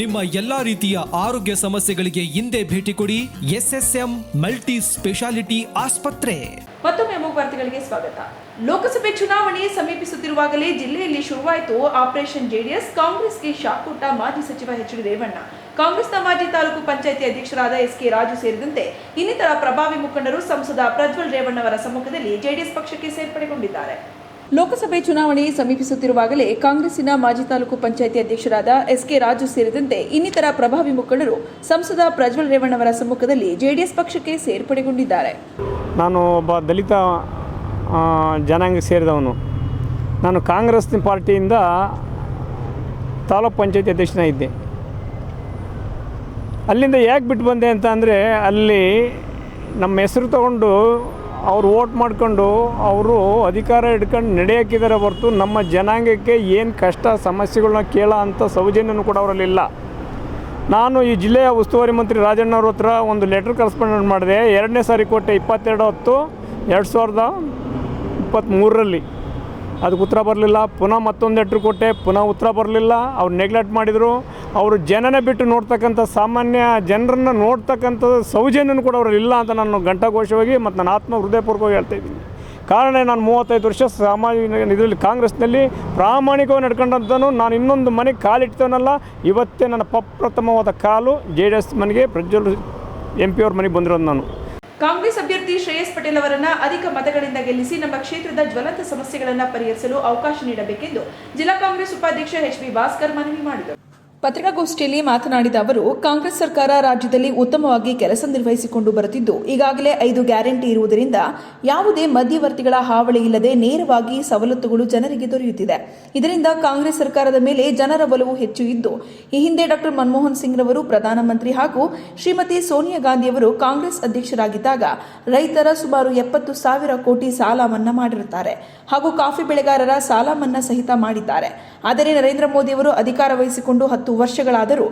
S10: ನಿಮ್ಮ ಎಲ್ಲಾ ರೀತಿಯ ಆರೋಗ್ಯ ಸಮಸ್ಯೆಗಳಿಗೆ ಹಿಂದೆ ಭೇಟಿ ಕೊಡಿ SSM multi speciality ಆಸ್ಪತ್ರೆ.
S1: ಮತ್ತೊಮ್ಮೆ ವಾರ್ತೆಗಳಿಗೆ ಸ್ವಾಗತ. ಲೋಕಸಭೆ ಚುನಾವಣೆ ಸಮೀಪಿಸುತ್ತಿರುವಾಗಲೇ ಜಿಲ್ಲೆಯಲ್ಲಿ ಶುರುವಾಯಿತು ಆಪರೇಷನ್ ಜೆಡಿಎಸ್, ಕಾಂಗ್ರೆಸ್ಗೆ ಶಾಕ್ ಕೊಟ್ಟ ಮಾಜಿ ಸಚಿವ ಎಚ್ ಡಿ ರೇವಣ್ಣ ಕಾಂಗ್ರೆಸ್ನ ಮಾಜಿ ತಾಲೂಕು ಪಂಚಾಯಿತಿ ಅಧ್ಯಕ್ಷರಾದ ಎಸ್ ಕೆ ರಾಜು ಸೇರಿದಂತೆ ಇನ್ನಿತರ ಪ್ರಭಾವಿ ಮುಖಂಡರು ಸಂಸದ ಪ್ರಜ್ವಲ್ ರೇವಣ್ಣ ಅವರ ಸಮ್ಮುಖದಲ್ಲಿ ಜೆಡಿಎಸ್ ಪಕ್ಷಕ್ಕೆ ಸೇರ್ಪಡೆಗೊಂಡಿದ್ದಾರೆ. ಲೋಕಸಭೆ ಚುನಾವಣೆ ಸಮೀಪಿಸುತ್ತಿರುವಾಗಲೇ ಕಾಂಗ್ರೆಸ್ಸಿನ ಮಾಜಿ ತಾಲೂಕು ಪಂಚಾಯಿತಿ ಅಧ್ಯಕ್ಷರಾದ ಎಸ್ ಕೆ ರಾಜು ಸೇರಿದಂತೆ ಇನ್ನಿತರ ಪ್ರಭಾವಿ ಮುಖಂಡರು ಸಂಸದ ಪ್ರಜ್ವಲ್ ರೇವಣ್ಣವರ ಸಮ್ಮುಖದಲ್ಲಿ ಜೆಡಿಎಸ್ ಪಕ್ಷಕ್ಕೆ ಸೇರ್ಪಡೆಗೊಂಡಿದ್ದಾರೆ.
S11: ನಾನು ಒಬ್ಬ ದಲಿತ ಜನಾಂಗ ಸೇರಿದವನು. ನಾನು ಕಾಂಗ್ರೆಸ್ ಪಾರ್ಟಿಯಿಂದ ತಾಲೂಕ್ ಪಂಚಾಯತಿ ಅಧ್ಯಕ್ಷನಾಗಿದ್ದೆ. ಅಲ್ಲಿಂದ ಯಾಕೆ ಬಿಟ್ಟು ಬಂದೆ ಅಂತ ಅಂದರೆ ಅಲ್ಲಿ ನಮ್ಮ ಹೆಸರು ತಗೊಂಡು ಅವ್ರು ವೋಟ್ ಮಾಡ್ಕೊಂಡು ಅವರು ಅಧಿಕಾರ ಹಿಡ್ಕೊಂಡು ನಡೆಯೋಕ್ಕಿದ್ದಾರೆ ಹೊರತು ನಮ್ಮ ಜನಾಂಗಕ್ಕೆ ಏನು ಕಷ್ಟ ಸಮಸ್ಯೆಗಳನ್ನ ಕೇಳೋ ಅಂಥ ಸೌಜನ್ಯನೂ ಕೂಡ ಅವರಲ್ಲಿಲ್ಲ ನಾನು ಈ ಜಿಲ್ಲೆಯ ಉಸ್ತುವಾರಿ ಮಂತ್ರಿ ರಾಜಣ್ಣವ್ರ ಹತ್ರ ಒಂದು ಲೆಟರ್ ಕರೆಸ್ಪಾಂಡೆಂಟ್ ಮಾಡಿದೆ. ಎರಡನೇ ಸಾರಿ ಕೊಟ್ಟೆ ಇಪ್ಪತ್ತೆರಡು ಹತ್ತು, ಎರಡು ಸಾವಿರದ ಇಪ್ಪತ್ತ್ಮೂರರಲ್ಲಿ ಅದಕ್ಕೆ ಉತ್ತರ ಬರಲಿಲ್ಲ. ಪುನಃ ಮತ್ತೊಂದು ಲೆಟ್ರ್ ಕೊಟ್ಟೆ. ಪುನಃ ಉತ್ತರ ಬರಲಿಲ್ಲ. ಅವ್ರು ನೆಗ್ಲೆಕ್ಟ್ ಮಾಡಿದರು. ಅವರು ಜನನ ಬಿಟ್ಟು ನೋಡ್ತಕ್ಕಂಥ ಸಾಮಾನ್ಯ ಜನರನ್ನು ನೋಡ್ತಕ್ಕಂಥ ಸೌಜನ್ಯನೂ ಕೂಡ ಅವ್ರಲ್ಲಿ ಇಲ್ಲ ಅಂತ ನಾನು ಘಂಟಾಘೋಷವಾಗಿ ಮತ್ತು ನನ್ನ ಆತ್ಮ ಹೃದಯಪೂರ್ವಕವಾಗಿ ಹೇಳ್ತಾ ಇದ್ದೀನಿ. ಕಾರಣ ನಾನು ಮೂವತ್ತೈದು ವರ್ಷ ಸಾಮಾಜಿಕ ಇದರಲ್ಲಿ ಕಾಂಗ್ರೆಸ್ನಲ್ಲಿ ಪ್ರಾಮಾಣಿಕವಾಗಿ ನಡ್ಕೊಂಡಂಥನು ನಾನು ಇನ್ನೊಂದು ಮನೆಗೆ ಕಾಲಿಡ್ತೇವನಲ್ಲ ಇವತ್ತೇ ನನ್ನ ಪ್ರಪ್ರಥಮವಾದ ಕಾಲು ಜೆ ಡಿ ಎಸ್ ಮನೆಗೆ ಪ್ರಜ್ವಲ್ ಎಂ ಪಿ ಅವ್ರ ಮನೆಗೆ ಬಂದಿರೋದು ನಾನು.
S1: ಕಾಂಗ್ರೆಸ್ ಅಭ್ಯರ್ಥಿ ಶ್ರೇಯಸ್ ಪಟೇಲ್ ಅವರನ್ನ ಅಧಿಕ ಮತಗಳಿಂದ ಗೆಲ್ಲಿಸಿ ನಮ್ಮ ಕ್ಷೇತ್ರದ ಜ್ವಲಂತ ಸಮಸ್ಯೆಗಳನ್ನು ಪರಿಹರಿಸಲು ಅವಕಾಶ ನೀಡಬೇಕೆಂದು ಜಿಲ್ಲಾ ಕಾಂಗ್ರೆಸ್ ಉಪಾಧ್ಯಕ್ಷ ಎಚ್ ಬಿ ಭಾಸ್ಕರ್ ಮನವಿ ಮಾಡಿದರು. ಪತ್ರಿಕಾಗೋಷ್ಠಿಯಲ್ಲಿ ಮಾತನಾಡಿದ ಅವರು, ಕಾಂಗ್ರೆಸ್ ಸರ್ಕಾರ ರಾಜ್ಯದಲ್ಲಿ ಉತ್ತಮವಾಗಿ ಕೆಲಸ ನಿರ್ವಹಿಸಿಕೊಂಡು ಬರುತ್ತಿದ್ದು, ಈಗಾಗಲೇ ಐದು ಗ್ಯಾರಂಟಿ ಇರುವುದರಿಂದ ಯಾವುದೇ ಮಧ್ಯವರ್ತಿಗಳ ಹಾವಳಿ ಇಲ್ಲದೆ ನೇರವಾಗಿ ಸವಲತ್ತುಗಳು ಜನರಿಗೆ ದೊರೆಯುತ್ತಿದೆ. ಇದರಿಂದ ಕಾಂಗ್ರೆಸ್ ಸರ್ಕಾರದ ಮೇಲೆ ಜನರ ಒಲವು ಹೆಚ್ಚು ಇದ್ದು, ಈ ಹಿಂದೆ ಡಾಕ್ಟರ್ ಮನಮೋಹನ್ ಸಿಂಗ್ ರವರು ಪ್ರಧಾನಮಂತ್ರಿ ಹಾಗೂ ಶ್ರೀಮತಿ ಸೋನಿಯಾ ಗಾಂಧಿಯವರು ಕಾಂಗ್ರೆಸ್ ಅಧ್ಯಕ್ಷರಾಗಿದ್ದಾಗ ರೈತರ ಸುಮಾರು ಎಪ್ಪತ್ತು ಸಾವಿರ ಕೋಟಿ ಸಾಲ ಮನ್ನಾ ಮಾಡಿರುತ್ತಾರೆ ಹಾಗೂ ಕಾಫಿ ಬೆಳೆಗಾರರ ಸಾಲ ಮನ್ನಾ ಸಹಿತ ಮಾಡಿದ್ದಾರೆ. ಆದರೆ ನರೇಂದ್ರ ಮೋದಿಯವರು ಅಧಿಕಾರ ವಹಿಸಿಕೊಂಡು ಹತ್ತು ವರ್ಷಗಳಾದರೂ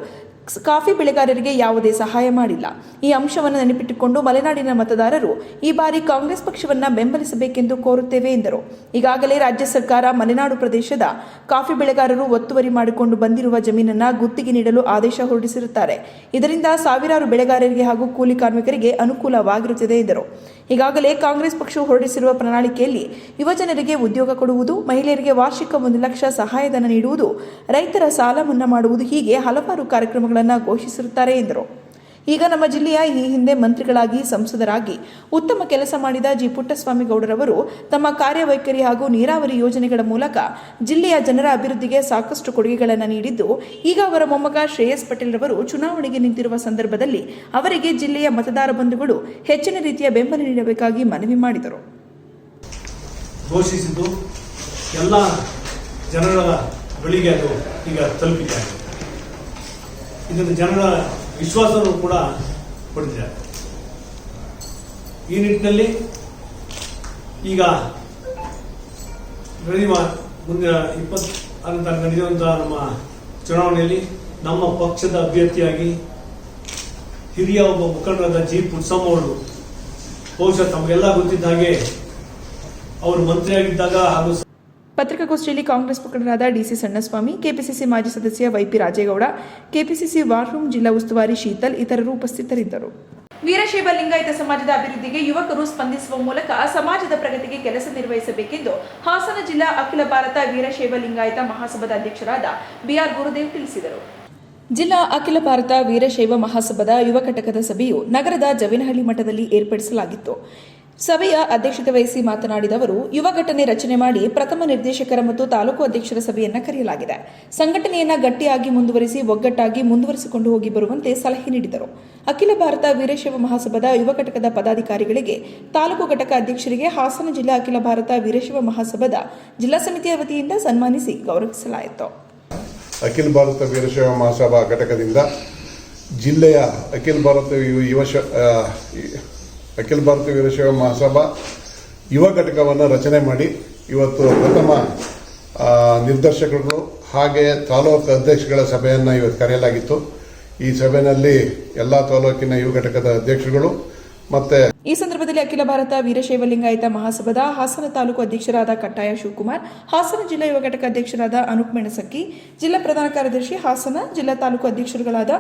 S1: ಕಾಫಿ ಬೆಳೆಗಾರರಿಗೆ ಯಾವುದೇ ಸಹಾಯ ಮಾಡಿಲ್ಲ. ಈ ಅಂಶವನ್ನು ನೆನಪಿಟ್ಟುಕೊಂಡು ಮಲೆನಾಡಿನ ಮತದಾರರು ಈ ಬಾರಿ ಕಾಂಗ್ರೆಸ್ ಪಕ್ಷವನ್ನು ಬೆಂಬಲಿಸಬೇಕೆಂದು ಕೋರುತ್ತೇವೆ ಎಂದರು. ಈಗಾಗಲೇ ರಾಜ್ಯ ಸರ್ಕಾರ ಮಲೆನಾಡು ಪ್ರದೇಶದ ಕಾಫಿ ಬೆಳೆಗಾರರು ಒತ್ತುವರಿ ಮಾಡಿಕೊಂಡು ಬಂದಿರುವ ಜಮೀನನ್ನು ಗುತ್ತಿಗೆ ನೀಡಲು ಆದೇಶ ಹೊರಡಿಸಿರುತ್ತಾರೆ. ಇದರಿಂದ ಸಾವಿರಾರು ಬೆಳೆಗಾರರಿಗೆ ಹಾಗೂ ಕೂಲಿ ಕಾರ್ಮಿಕರಿಗೆ ಅನುಕೂಲವಾಗಿರುತ್ತದೆ ಎಂದರು. ಈಗಾಗಲೇ ಕಾಂಗ್ರೆಸ್ ಪಕ್ಷವು ಹೊರಡಿಸಿರುವ ಪ್ರಣಾಳಿಕೆಯಲ್ಲಿ ಯುವಜನರಿಗೆ ಉದ್ಯೋಗ ಕೊಡುವುದು, ಮಹಿಳೆಯರಿಗೆ ವಾರ್ಷಿಕ ಒಂದು ಲಕ್ಷ ಸಹಾಯಧನ ನೀಡುವುದು, ರೈತರ ಸಾಲ ಮನ್ನಾ ಮಾಡುವುದು ಹೀಗೆ ಹಲವಾರು ಕಾರ್ಯಕ್ರಮಗಳನ್ನು ಘೋಷಿಸಿರುತ್ತಾರೆ ಎಂದರು. ಈಗ ನಮ್ಮ ಜಿಲ್ಲೆಯ ಈ ಹಿಂದೆ ಮಂತ್ರಿಗಳಾಗಿ ಸಂಸದರಾಗಿ ಉತ್ತಮ ಕೆಲಸ ಮಾಡಿದ ಜಿ ಪುಟ್ಟಸ್ವಾಮಿ ಗೌಡರವರು ತಮ್ಮ ಕಾರ್ಯವೈಖರಿ ಹಾಗೂ ನೀರಾವರಿ ಯೋಜನೆಗಳ ಮೂಲಕ ಜಿಲ್ಲೆಯ ಜನರ ಅಭಿವೃದ್ಧಿಗೆ ಸಾಕಷ್ಟು ಕೊಡುಗೆಗಳನ್ನು ನೀಡಿದ್ದು, ಈಗ ಅವರ ಮೊಮ್ಮಗ ಶ್ರೇಯಸ್ ಪಟೇಲ್ ರವರು ಚುನಾವಣೆಗೆ ನಿಂತಿರುವ ಸಂದರ್ಭದಲ್ಲಿ ಅವರಿಗೆ ಜಿಲ್ಲೆಯ ಮತದಾರ ಬಂಧುಗಳು ಹೆಚ್ಚಿನ ರೀತಿಯ ಬೆಂಬಲ ನೀಡಬೇಕಾಗಿ ಮನವಿ ಮಾಡಿದರು.
S12: ಘೋಷಿಸಿದ್ದು ಎಲ್ಲ ಜನರ ಬಳಿಗೆ ಅದು ಈಗ ತಲುಪಿದೆ. ಇದನ್ನು ಜನರ ವಿಶ್ವಾಸವನ್ನು ಕೂಡ ಪಡೆದಿದ್ದಾರೆ. ಈ ನಿಟ್ಟಿನಲ್ಲಿ ಈಗ ನಡೆಯುವ ಮುಂದಿನ ಇಪ್ಪತ್ತಾರನೇ ನಡೆಯುವಂತಹ ನಮ್ಮ ಚುನಾವಣೆಯಲ್ಲಿ ನಮ್ಮ ಪಕ್ಷದ ಅಭ್ಯರ್ಥಿಯಾಗಿ ಹಿರಿಯ ಒಬ್ಬ ಮುಖಂಡರಾದ ಜಿ ಪುಟ್ಸಮ್ಮ ಅವರು ಬಹುಶಃ ತಮಗೆಲ್ಲ ಗೊತ್ತಿದ್ದ ಹಾಗೆ ಅವರು ಮಂತ್ರಿಯಾಗಿದ್ದಾಗ ಹಾಗೂ
S1: ಪತ್ರಿಕಾಗೋಷ್ಠಿಯಲ್ಲಿ ಕಾಂಗ್ರೆಸ್ ಮುಖಂಡರಾದ ಡಿಸಿ ಸಣ್ಣಸ್ವಾಮಿ, ಕೆಪಿಸಿಸಿ ಮಾಜಿ ಸದಸ್ಯ YP Rajegowda, KPCC war room ಜಿಲ್ಲಾ ಉಸ್ತುವಾರಿ ಶೀತಲ್ ಇತರರು ಉಪಸ್ಥಿತರಿದ್ದರು. ವೀರಶೈವ ಲಿಂಗಾಯತ ಸಮಾಜದ ಅಭಿವೃದ್ಧಿಗೆ ಯುವಕರು ಸ್ಪಂದಿಸುವ ಮೂಲಕ ಸಮಾಜದ ಪ್ರಗತಿಗೆ ಕೆಲಸ ನಿರ್ವಹಿಸಬೇಕೆಂದು ಹಾಸನ ಜಿಲ್ಲಾ ಅಖಿಲ ಭಾರತ ವೀರಶೈವ ಲಿಂಗಾಯತ ಮಹಾಸಭಾದ ಅಧ್ಯಕ್ಷರಾದ ಬಿಆರ್ ಗುರುದೇವ್ ತಿಳಿಸಿದರು. ಜಿಲ್ಲಾ ಅಖಿಲ ಭಾರತ ವೀರಶೈವ ಮಹಾಸಭಾದ ಯುವ ಘಟಕದ ಸಭೆಯು ನಗರದ ಜವಿನಹಳ್ಳಿ ಮಠದಲ್ಲಿ ಏರ್ಪಡಿಸಲಾಗಿತ್ತು. ಸಭೆಯ ಅಧ್ಯಕ್ಷತೆ ವಹಿಸಿ ಮಾತನಾಡಿದ ಅವರು, ಯುವ ಘಟನೆ ರಚನೆ ಮಾಡಿ ಪ್ರಥಮ ನಿರ್ದೇಶಕರ ಮತ್ತು ತಾಲೂಕು ಅಧ್ಯಕ್ಷರ ಸಭೆಯನ್ನು ಕರೆಯಲಾಗಿದೆ. ಸಂಘಟನೆಯನ್ನ ಗಟ್ಟಿಯಾಗಿ ಮುಂದುವರಿಸಿ ಒಗ್ಗಟ್ಟಾಗಿ ಮುಂದುವರಿಸಿಕೊಂಡು ಹೋಗಿ ಬರುವಂತೆ ಸಲಹೆ ನೀಡಿದರು. ಅಖಿಲ ಭಾರತ ವೀರಶೈವ ಮಹಾಸಭಾದ ಯುವ ಘಟಕದ ಪದಾಧಿಕಾರಿಗಳಿಗೆ, ತಾಲೂಕು ಘಟಕ ಅಧ್ಯಕ್ಷರಿಗೆ ಹಾಸನ ಜಿಲ್ಲಾ ಅಖಿಲ ಭಾರತ ವೀರಶೈವ ಮಹಾಸಭಾದ ಜಿಲ್ಲಾ ಸಮಿತಿಯ ವತಿಯಿಂದ ಸನ್ಮಾನಿಸಿ ಗೌರವಿಸಲಾಯಿತು.
S13: ಅಖಿಲ ಭಾರತ ವೀರಶೈವ ಮಹಾಸಭಾ ಘಟಕದಿಂದ ಜಿಲ್ಲೆಯ ಅಖಿಲ ಭಾರತ ಯುವ ಅಖಿಲ ಭಾರತ ವೀರಶೈವ ಮಹಾಸಭಾ ಯುವ ಘಟಕವನ್ನು ರಚನೆ ಮಾಡಿ ಇವತ್ತು ಪ್ರಥಮ ನಿರ್ದೇಶಕರುಗಳು ನಿರ್ದೇಶಕರು ಹಾಗೆ ತಾಲೂಕು ಅಧ್ಯಕ್ಷಗಳ ಸಭೆಯನ್ನು ಇವತ್ತು ಕರೆಯಲಾಗಿತ್ತು. ಈ ಸಭೆಯಲ್ಲಿ ಎಲ್ಲ ತಾಲೂಕಿನ ಯುವ ಘಟಕದ ಅಧ್ಯಕ್ಷರುಗಳು ಮತ್ತು
S1: ಈ ಸಂದರ್ಭದಲ್ಲಿ ಅಖಿಲ ಭಾರತ ವೀರಶೈವ ಲಿಂಗಾಯತ ಮಹಾಸಭಾದ ಹಾಸನ ತಾಲೂಕು ಅಧ್ಯಕ್ಷರಾದ ಕಟ್ಟಾಯ ಶಿವಕುಮಾರ್, ಹಾಸನ ಜಿಲ್ಲಾ ಯುವ ಘಟಕ ಅಧ್ಯಕ್ಷರಾದ ಅನೂಪ್ ಮೆಣಸಕ್ಕಿ, ಜಿಲ್ಲಾ ಪ್ರಧಾನ ಕಾರ್ಯದರ್ಶಿ ಹಾಸನ ಜಿಲ್ಲಾ ತಾಲೂಕು ಅಧ್ಯಕ್ಷರುಗಳಾದ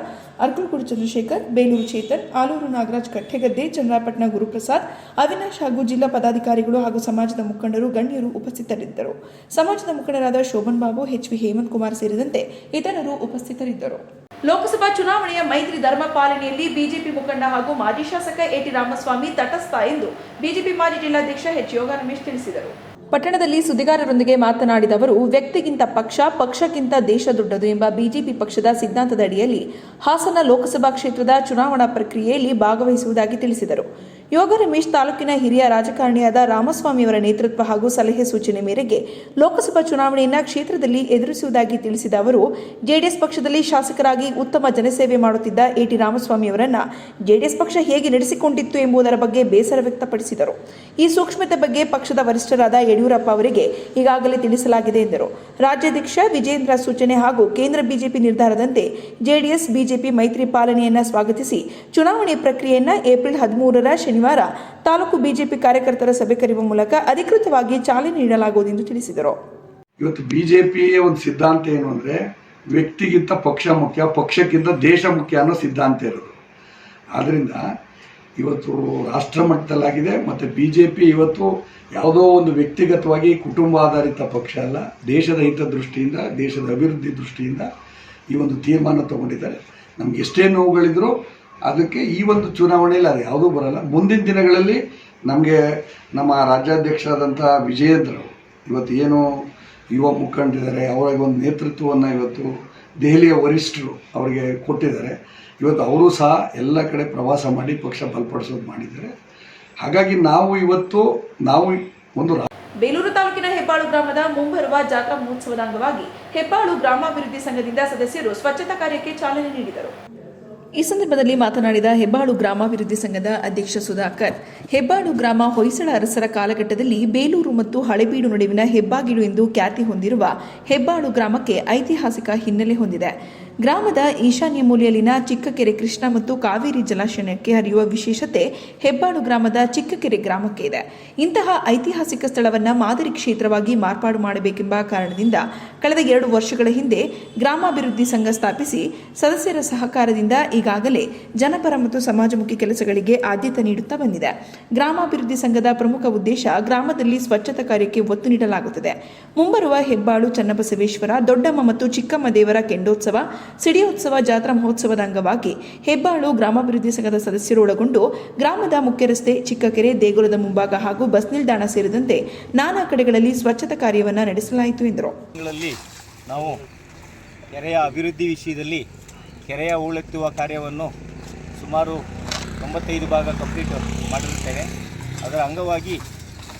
S1: ಅರ್ಕಲ್ಕುಡಿ ಚಂದ್ರಶೇಖರ್, ಬೇಲೂರು ಚೇತನ್, ಆಲೂರು ನಾಗರಾಜ್ ಕಟ್ಟೆಗದ್ದೆ, ಚಂದ್ರಾಪಟ್ಟಣ ಗುರುಪ್ರಸಾದ್, ಅವಿನಾಶ್ ಹಾಗೂ ಜಿಲ್ಲಾ ಪದಾಧಿಕಾರಿಗಳು ಹಾಗೂ ಸಮಾಜದ ಮುಖಂಡರು, ಗಣ್ಯರು ಉಪಸ್ಥಿತರಿದ್ದರು. ಸಮಾಜದ ಮುಖಂಡರಾದ ಶೋಭನ್ ಬಾಬು, ಎಚ್ ವಿ ಹೇಮಂತ್ ಕುಮಾರ್ ಸೇರಿದಂತೆ ಇತರರು ಉಪಸ್ಥಿತರಿದ್ದರು. ಲೋಕಸಭಾ ಚುನಾವಣೆಯ ಮೈತ್ರಿ ಧರ್ಮ ಪಾಲನೆಯಲ್ಲಿ ಬಿಜೆಪಿ ಮುಖಂಡ ಹಾಗೂ ಮಾಜಿ ಶಾಸಕ ಎಟಿ ರಾಮಸ್ವಾಮಿ ತಟಸ್ಥ ಎಂದು ಬಿಜೆಪಿ ಮಾಜಿ ಜಿಲ್ಲಾಧ್ಯಕ್ಷ ಎಚ್ ಯೋಗ ರಮೇಶ್ ತಿಳಿಸಿದರು. ಪಟ್ಟಣದಲ್ಲಿ ಸುದ್ದಿಗಾರರೊಂದಿಗೆ ಮಾತನಾಡಿದ ಅವರು, ವ್ಯಕ್ತಿಗಿಂತ ಪಕ್ಷ ಪಕ್ಷಕ್ಕಿಂತ ದೇಶ ದೊಡ್ಡದು ಎಂಬ ಬಿಜೆಪಿ ಪಕ್ಷದ ಸಿದ್ಧಾಂತದ ಅಡಿಯಲ್ಲಿ ಹಾಸನ ಲೋಕಸಭಾ ಕ್ಷೇತ್ರದ ಚುನಾವಣಾ ಪ್ರಕ್ರಿಯೆಯಲ್ಲಿ ಭಾಗವಹಿಸುವುದಾಗಿ ತಿಳಿಸಿದರು. ಯೋಗ ರಮೇಶ್ ತಾಲೂಕಿನ ಹಿರಿಯ ರಾಜಕಾರಣಿಯಾದ ರಾಮಸ್ವಾಮಿಯವರ ನೇತೃತ್ವ ಹಾಗೂ ಸಲಹೆ ಸೂಚನೆ ಮೇರೆಗೆ ಲೋಕಸಭಾ ಚುನಾವಣೆಯನ್ನು ಕ್ಷೇತ್ರದಲ್ಲಿ ಎದುರಿಸುವುದಾಗಿ ತಿಳಿಸಿದ ಅವರು, ಜೆಡಿಎಸ್ ಪಕ್ಷದಲ್ಲಿ ಶಾಸಕರಾಗಿ ಉತ್ತಮ ಜನಸೇವೆ ಮಾಡುತ್ತಿದ್ದ ಎಟಿ ರಾಮಸ್ವಾಮಿಯವರನ್ನು ಜೆಡಿಎಸ್ ಪಕ್ಷ ಹೇಗೆ ನಡೆಸಿಕೊಂಡಿತ್ತು ಎಂಬುದರ ಬಗ್ಗೆ ಬೇಸರ ವ್ಯಕ್ತಪಡಿಸಿದರು. ಈ ಸೂಕ್ಷ್ಮತೆ ಬಗ್ಗೆ ಪಕ್ಷದ ವರಿಷ್ಠರಾದ ಯಡಿಯೂರಪ್ಪ ಅವರಿಗೆ ಈಗಾಗಲೇ ತಿಳಿಸಲಾಗಿದೆ ಎಂದರು. ರಾಜ್ಯಾಧ್ಯಕ್ಷ ವಿಜೇಂದ್ರ ಸೂಚನೆ ಹಾಗೂ ಕೇಂದ್ರ ಬಿಜೆಪಿ ನಿರ್ಧಾರದಂತೆ ಜೆಡಿಎಸ್, ಬಿಜೆಪಿ ಮೈತ್ರಿ ಪಾಲನೆಯನ್ನು ಸ್ವಾಗತಿಸಿ ಚುನಾವಣೆ ಪ್ರಕ್ರಿಯೆಯನ್ನು ಏಪ್ರಿಲ್ ಹದಿಮೂರರ ಶನಿವಾರ ತಾಲೂಕು ಬಿಜೆಪಿ ಕಾರ್ಯಕರ್ತರ ಸಭೆ ಕರೆಯುವ ಮೂಲಕ ಅಧಿಕೃತವಾಗಿ ಚಾಲನೆ ನೀಡಲಾಗುವುದು ಎಂದು ತಿಳಿಸಿದರು.
S2: ಇವತ್ತು ಬಿಜೆಪಿಯ ಒಂದು ಸಿದ್ಧಾಂತ ಏನು ಅಂದ್ರೆ ವ್ಯಕ್ತಿಗಿಂತ ಪಕ್ಷ ಮುಖ್ಯ, ಪಕ್ಷಕ್ಕಿಂತ ದೇಶ ಮುಖ್ಯ ಅನ್ನೋ ಸಿದ್ಧಾಂತ ಇರೋದು. ಆದ್ರಿಂದ ಇವತ್ತು ರಾಷ್ಟ್ರ ಮಟ್ಟದಲ್ಲಾಗಿದೆ ಮತ್ತು ಬಿ ಇವತ್ತು ಯಾವುದೋ ಒಂದು ವ್ಯಕ್ತಿಗತವಾಗಿ ಕುಟುಂಬ ಆಧಾರಿತ ಪಕ್ಷ ಅಲ್ಲ, ದೇಶದ ಹಿತದೃಷ್ಟಿಯಿಂದ, ದೇಶದ ಅಭಿವೃದ್ಧಿ ದೃಷ್ಟಿಯಿಂದ ಈ ಒಂದು ತೀರ್ಮಾನ ತಗೊಂಡಿದ್ದಾರೆ. ನಮ್ಗೆ ಎಷ್ಟೇ ನೋವುಗಳಿದ್ರು ಅದಕ್ಕೆ ಈ ಒಂದು ಚುನಾವಣೆಯಲ್ಲಿ ಅದು ಯಾವುದೂ ಬರಲ್ಲ. ಮುಂದಿನ ದಿನಗಳಲ್ಲಿ ನಮಗೆ ನಮ್ಮ ರಾಜ್ಯಾಧ್ಯಕ್ಷರಾದಂಥ ವಿಜಯೇಂದ್ರ ಇವತ್ತು ಏನು ಯುವ ಮುಖಂಡಿದ್ದಾರೆ, ಅವರಿಗೆ ಒಂದು ನೇತೃತ್ವವನ್ನು ಇವತ್ತು ದೆಹಲಿಯ ವರಿಷ್ಠರು ಅವರಿಗೆ ಕೊಟ್ಟಿದ್ದಾರೆ. ಇವತ್ತು ಅವರು ಸಹ ಎಲ್ಲ ಕಡೆ ಪ್ರವಾಸ ಮಾಡಿ ಪಕ್ಷ ಬಲಪಡಿಸೋದು ಮಾಡಿದ್ದಾರೆ. ಹಾಗಾಗಿ ನಾವು ಇವತ್ತು, ನಾವು ಒಂದು
S1: ಬೇಲೂರು ತಾಲೂಕಿನ ಹೆಬ್ಬಾಳು ಗ್ರಾಮದ ಮುಂಬರುವ ಜಾತ್ರಾ ಮಹೋತ್ಸವದ ಅಂಗವಾಗಿ ಹೆಬ್ಬಾಳು ಗ್ರಾಮಾಭಿವೃದ್ಧಿ ಸಂಘದಿಂದ ಸದಸ್ಯರು ಸ್ವಚ್ಛತಾ ಕಾರ್ಯಕ್ಕೆ ಚಾಲನೆ ನೀಡಿದರು. ಈ ಸಂದರ್ಭದಲ್ಲಿ ಮಾತನಾಡಿದ ಹೆಬ್ಬಾಳು ಗ್ರಾಮಾಭಿವೃದ್ಧಿ ಸಂಘದ ಅಧ್ಯಕ್ಷ ಸುಧಾಕರ್, ಹೆಬ್ಬಾಳು ಗ್ರಾಮ ಹೊಯ್ಸಳ ಅರಸರ ಕಾಲಘಟ್ಟದಲ್ಲಿ ಬೇಲೂರು ಮತ್ತು ಹಳೆಬೀಡು ನಡುವಿನ ಹೆಬ್ಬಾಗಿಡು ಎಂದು ಖ್ಯಾತಿ ಹೊಂದಿರುವ ಹೆಬ್ಬಾಳು ಗ್ರಾಮಕ್ಕೆ ಐತಿಹಾಸಿಕ ಹಿನ್ನೆಲೆ ಹೊಂದಿದೆ. ಗ್ರಾಮದ ಈಶಾನ್ಯ ಮೂಲೆಯಲ್ಲಿನ ಚಿಕ್ಕಕೆರೆ ಕೃಷ್ಣ ಮತ್ತು ಕಾವೇರಿ ಜಲಾಶಯಕ್ಕೆ ಹರಿಯುವ ವಿಶೇಷತೆ ಹೆಬ್ಬಾಳು ಗ್ರಾಮದ ಚಿಕ್ಕಕೆರೆ ಗ್ರಾಮಕ್ಕೆ ಇದೆ. ಇಂತಹ ಐತಿಹಾಸಿಕ ಸ್ಥಳವನ್ನ ಮಾದರಿ ಕ್ಷೇತ್ರವಾಗಿ ಮಾರ್ಪಾಡು ಮಾಡಬೇಕೆಂಬ ಕಾರಣದಿಂದ ಕಳೆದ ಎರಡು ವರ್ಷಗಳ ಹಿಂದೆ ಗ್ರಾಮಾಭಿವೃದ್ಧಿ ಸಂಘ ಸ್ಥಾಪಿಸಿ ಸದಸ್ಯರ ಸಹಕಾರದಿಂದ ಈಗಾಗಲೇ ಜನಪರ ಮತ್ತು ಸಮಾಜಮುಖಿ ಕೆಲಸಗಳಿಗೆ ಆದ್ಯತೆ ನೀಡುತ್ತಾ ಬಂದಿದೆ. ಗ್ರಾಮಾಭಿವೃದ್ಧಿ ಸಂಘದ ಪ್ರಮುಖ ಉದ್ದೇಶ ಗ್ರಾಮದಲ್ಲಿ ಸ್ವಚ್ಛತಾ ಕಾರ್ಯಕ್ಕೆ ಒತ್ತು ನೀಡಲಾಗುತ್ತದೆ. ಮುಂಬರುವ ಹೆಬ್ಬಾಳು ಚನ್ನಬಸವೇಶ್ವರ, ದೊಡ್ಡಮ್ಮ ಮತ್ತು ಚಿಕ್ಕಮ್ಮ ದೇವರ ಕೆಂಡೋತ್ಸವ ಸಿಡಿಯೋತ್ಸವ ಜಾತ್ರಾ ಮಹೋತ್ಸವದ ಅಂಗವಾಗಿ ಹೆಬ್ಬಾಳು ಗ್ರಾಮಾಭಿವೃದ್ಧಿ ಸಂಘದ ಸದಸ್ಯರು ಒಳಗೊಂಡು ಗ್ರಾಮದ ಮುಖ್ಯ ರಸ್ತೆ, ಚಿಕ್ಕಕೆರೆ, ದೇಗುಲದ ಮುಂಭಾಗ ಹಾಗೂ ಬಸ್ ನಿಲ್ದಾಣ ಸೇರಿದಂತೆ ನಾನಾ ಕಡೆಗಳಲ್ಲಿ ಸ್ವಚ್ಛತಾ ಕಾರ್ಯವನ್ನು ನಡೆಸಲಾಯಿತು ಎಂದರು.
S14: ನಾವು ಕೆರೆಯ ಅಭಿವೃದ್ಧಿ ವಿಷಯದಲ್ಲಿ ಕೆರೆಯ ಹೂಳೆತ್ತುವ ಕಾರ್ಯವನ್ನು ಸುಮಾರು ತೊಂಬತ್ತೈದು ಭಾಗ ಕಂಪ್ಲೀಟ್ ಮಾಡಿರುತ್ತೇವೆ. ಅದರ ಅಂಗವಾಗಿ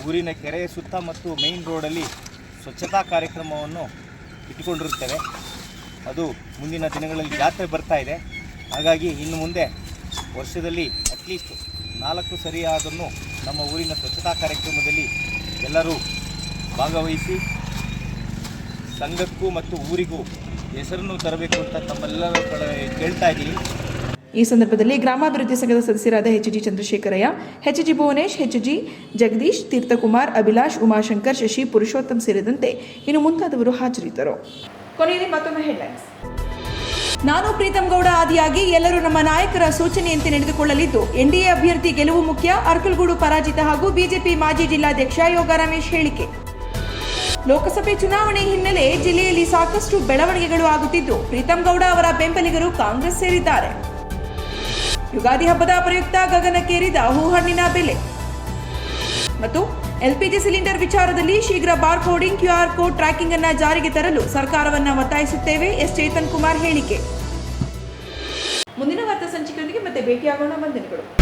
S14: ಊರಿನ ಕೆರೆಯ ಸುತ್ತ ಮತ್ತು ಮೇಯ್ನ್ ರೋಡಲ್ಲಿ ಸ್ವಚ್ಛತಾ ಕಾರ್ಯಕ್ರಮವನ್ನು ಇಟ್ಟುಕೊಂಡಿರುತ್ತೇವೆ. ಅದು ಮುಂದಿನ ದಿನಗಳಲ್ಲಿ ಜಾತ್ರೆ ಬರ್ತಾ ಇದೆ. ಹಾಗಾಗಿ ಇನ್ನು ಮುಂದೆ ವರ್ಷದಲ್ಲಿ ಅಟ್ಲೀಸ್ಟ್ ನಾಲ್ಕು ಸರಿಯಾದನ್ನು ನಮ್ಮ ಊರಿನ ಸ್ವಚ್ಛತಾ ಕಾರ್ಯಕ್ರಮದಲ್ಲಿ ಎಲ್ಲರೂ ಭಾಗವಹಿಸಿ ಸಂಘಕ್ಕೂ ಮತ್ತು ಊರಿಗೂ ಹೆಸರನ್ನು ತರಬೇಕು ಅಂತ ತಮ್ಮೆಲ್ಲರ ಕೇಳ್ತಾ ಇದ್ದೀವಿ
S1: ಈ ಸಂದರ್ಭದಲ್ಲಿ ಗ್ರಾಮಾಭಿವೃದ್ಧಿ ಸಂಘದ ಸದಸ್ಯರಾದ H G Chandrashekaraiah H G Bhuvanesh H G Jagadish, Theerthakumar, Abhilash, Umashankar, Shashi Purushottam ಸೇರಿದಂತೆ ಇನ್ನು ಮುಂತಾದವರು ಹಾಜರಿದ್ದರು. ಕೊನೆಯಲ್ಲಿ ಮತ್ತೊಮ್ಮೆ ಹೆಡ್ಲೈನ್ಸ್ ನಾನು ಪ್ರೀತಂ ಗೌಡ ಆದಿಯಾಗಿ ಎಲ್ಲರೂ ನಮ್ಮ ನಾಯಕರ ಸೂಚನೆಯಂತೆ ನಡೆದುಕೊಳ್ಳಲಿದ್ದು, ಎನ್ಡಿಎ ಅಭ್ಯರ್ಥಿ ಗೆಲುವು ಮುಖ್ಯ, ಅರ್ಕಲ್ಗೂಡು ಪರಾಜಿತ ಹಾಗೂ ಬಿಜೆಪಿ ಮಾಜಿ ಜಿಲ್ಲಾಧ್ಯಕ್ಷ ಯೋಗ ರಮೇಶ್ ಹೇಳಿಕೆ. ಲೋಕಸಭೆ ಚುನಾವಣೆ ಹಿನ್ನೆಲೆ ಜಿಲ್ಲೆಯಲ್ಲಿ ಸಾಕಷ್ಟು ಬೆಳವಣಿಗೆಗಳು ಆಗುತ್ತಿದ್ದು ಪ್ರೀತಮ್ ಗೌಡ ಅವರ ಬೆಂಬಲಿಗರು ಕಾಂಗ್ರೆಸ್ ಸೇರಿದ್ದಾರೆ. ಯುಗಾದಿ ಹಬ್ಬದ ಪ್ರಯುಕ್ತ ಗಗನಕ್ಕೇರಿದ ಹೂಹಣ್ಣಿನ ಬೆಲೆ. ಮತ್ತು ಎಲ್ಪಿಜಿ ಸಿಲಿಂಡರ್ ವಿಚಾರದಲ್ಲಿ ಶೀಘ್ರ bar coding QR code tracking ಅನ್ನು ಜಾರಿಗೆ ತರಲು ಸರ್ಕಾರವನ್ನ ಒತ್ತಾಯಿಸುತ್ತೇವೆ, ಎಸ್. ಚೇತನ್ ಕುಮಾರ್ ಹೇಳಿಕೆ. ಮುಂದಿನ ವಾರ್ತಾ ಸಂಚಿಕೆಯೊಂದಿಗೆ ಮತ್ತೆ ಭೇಟಿಯಾಗೋಣ. ವಂದನೆಗಳು.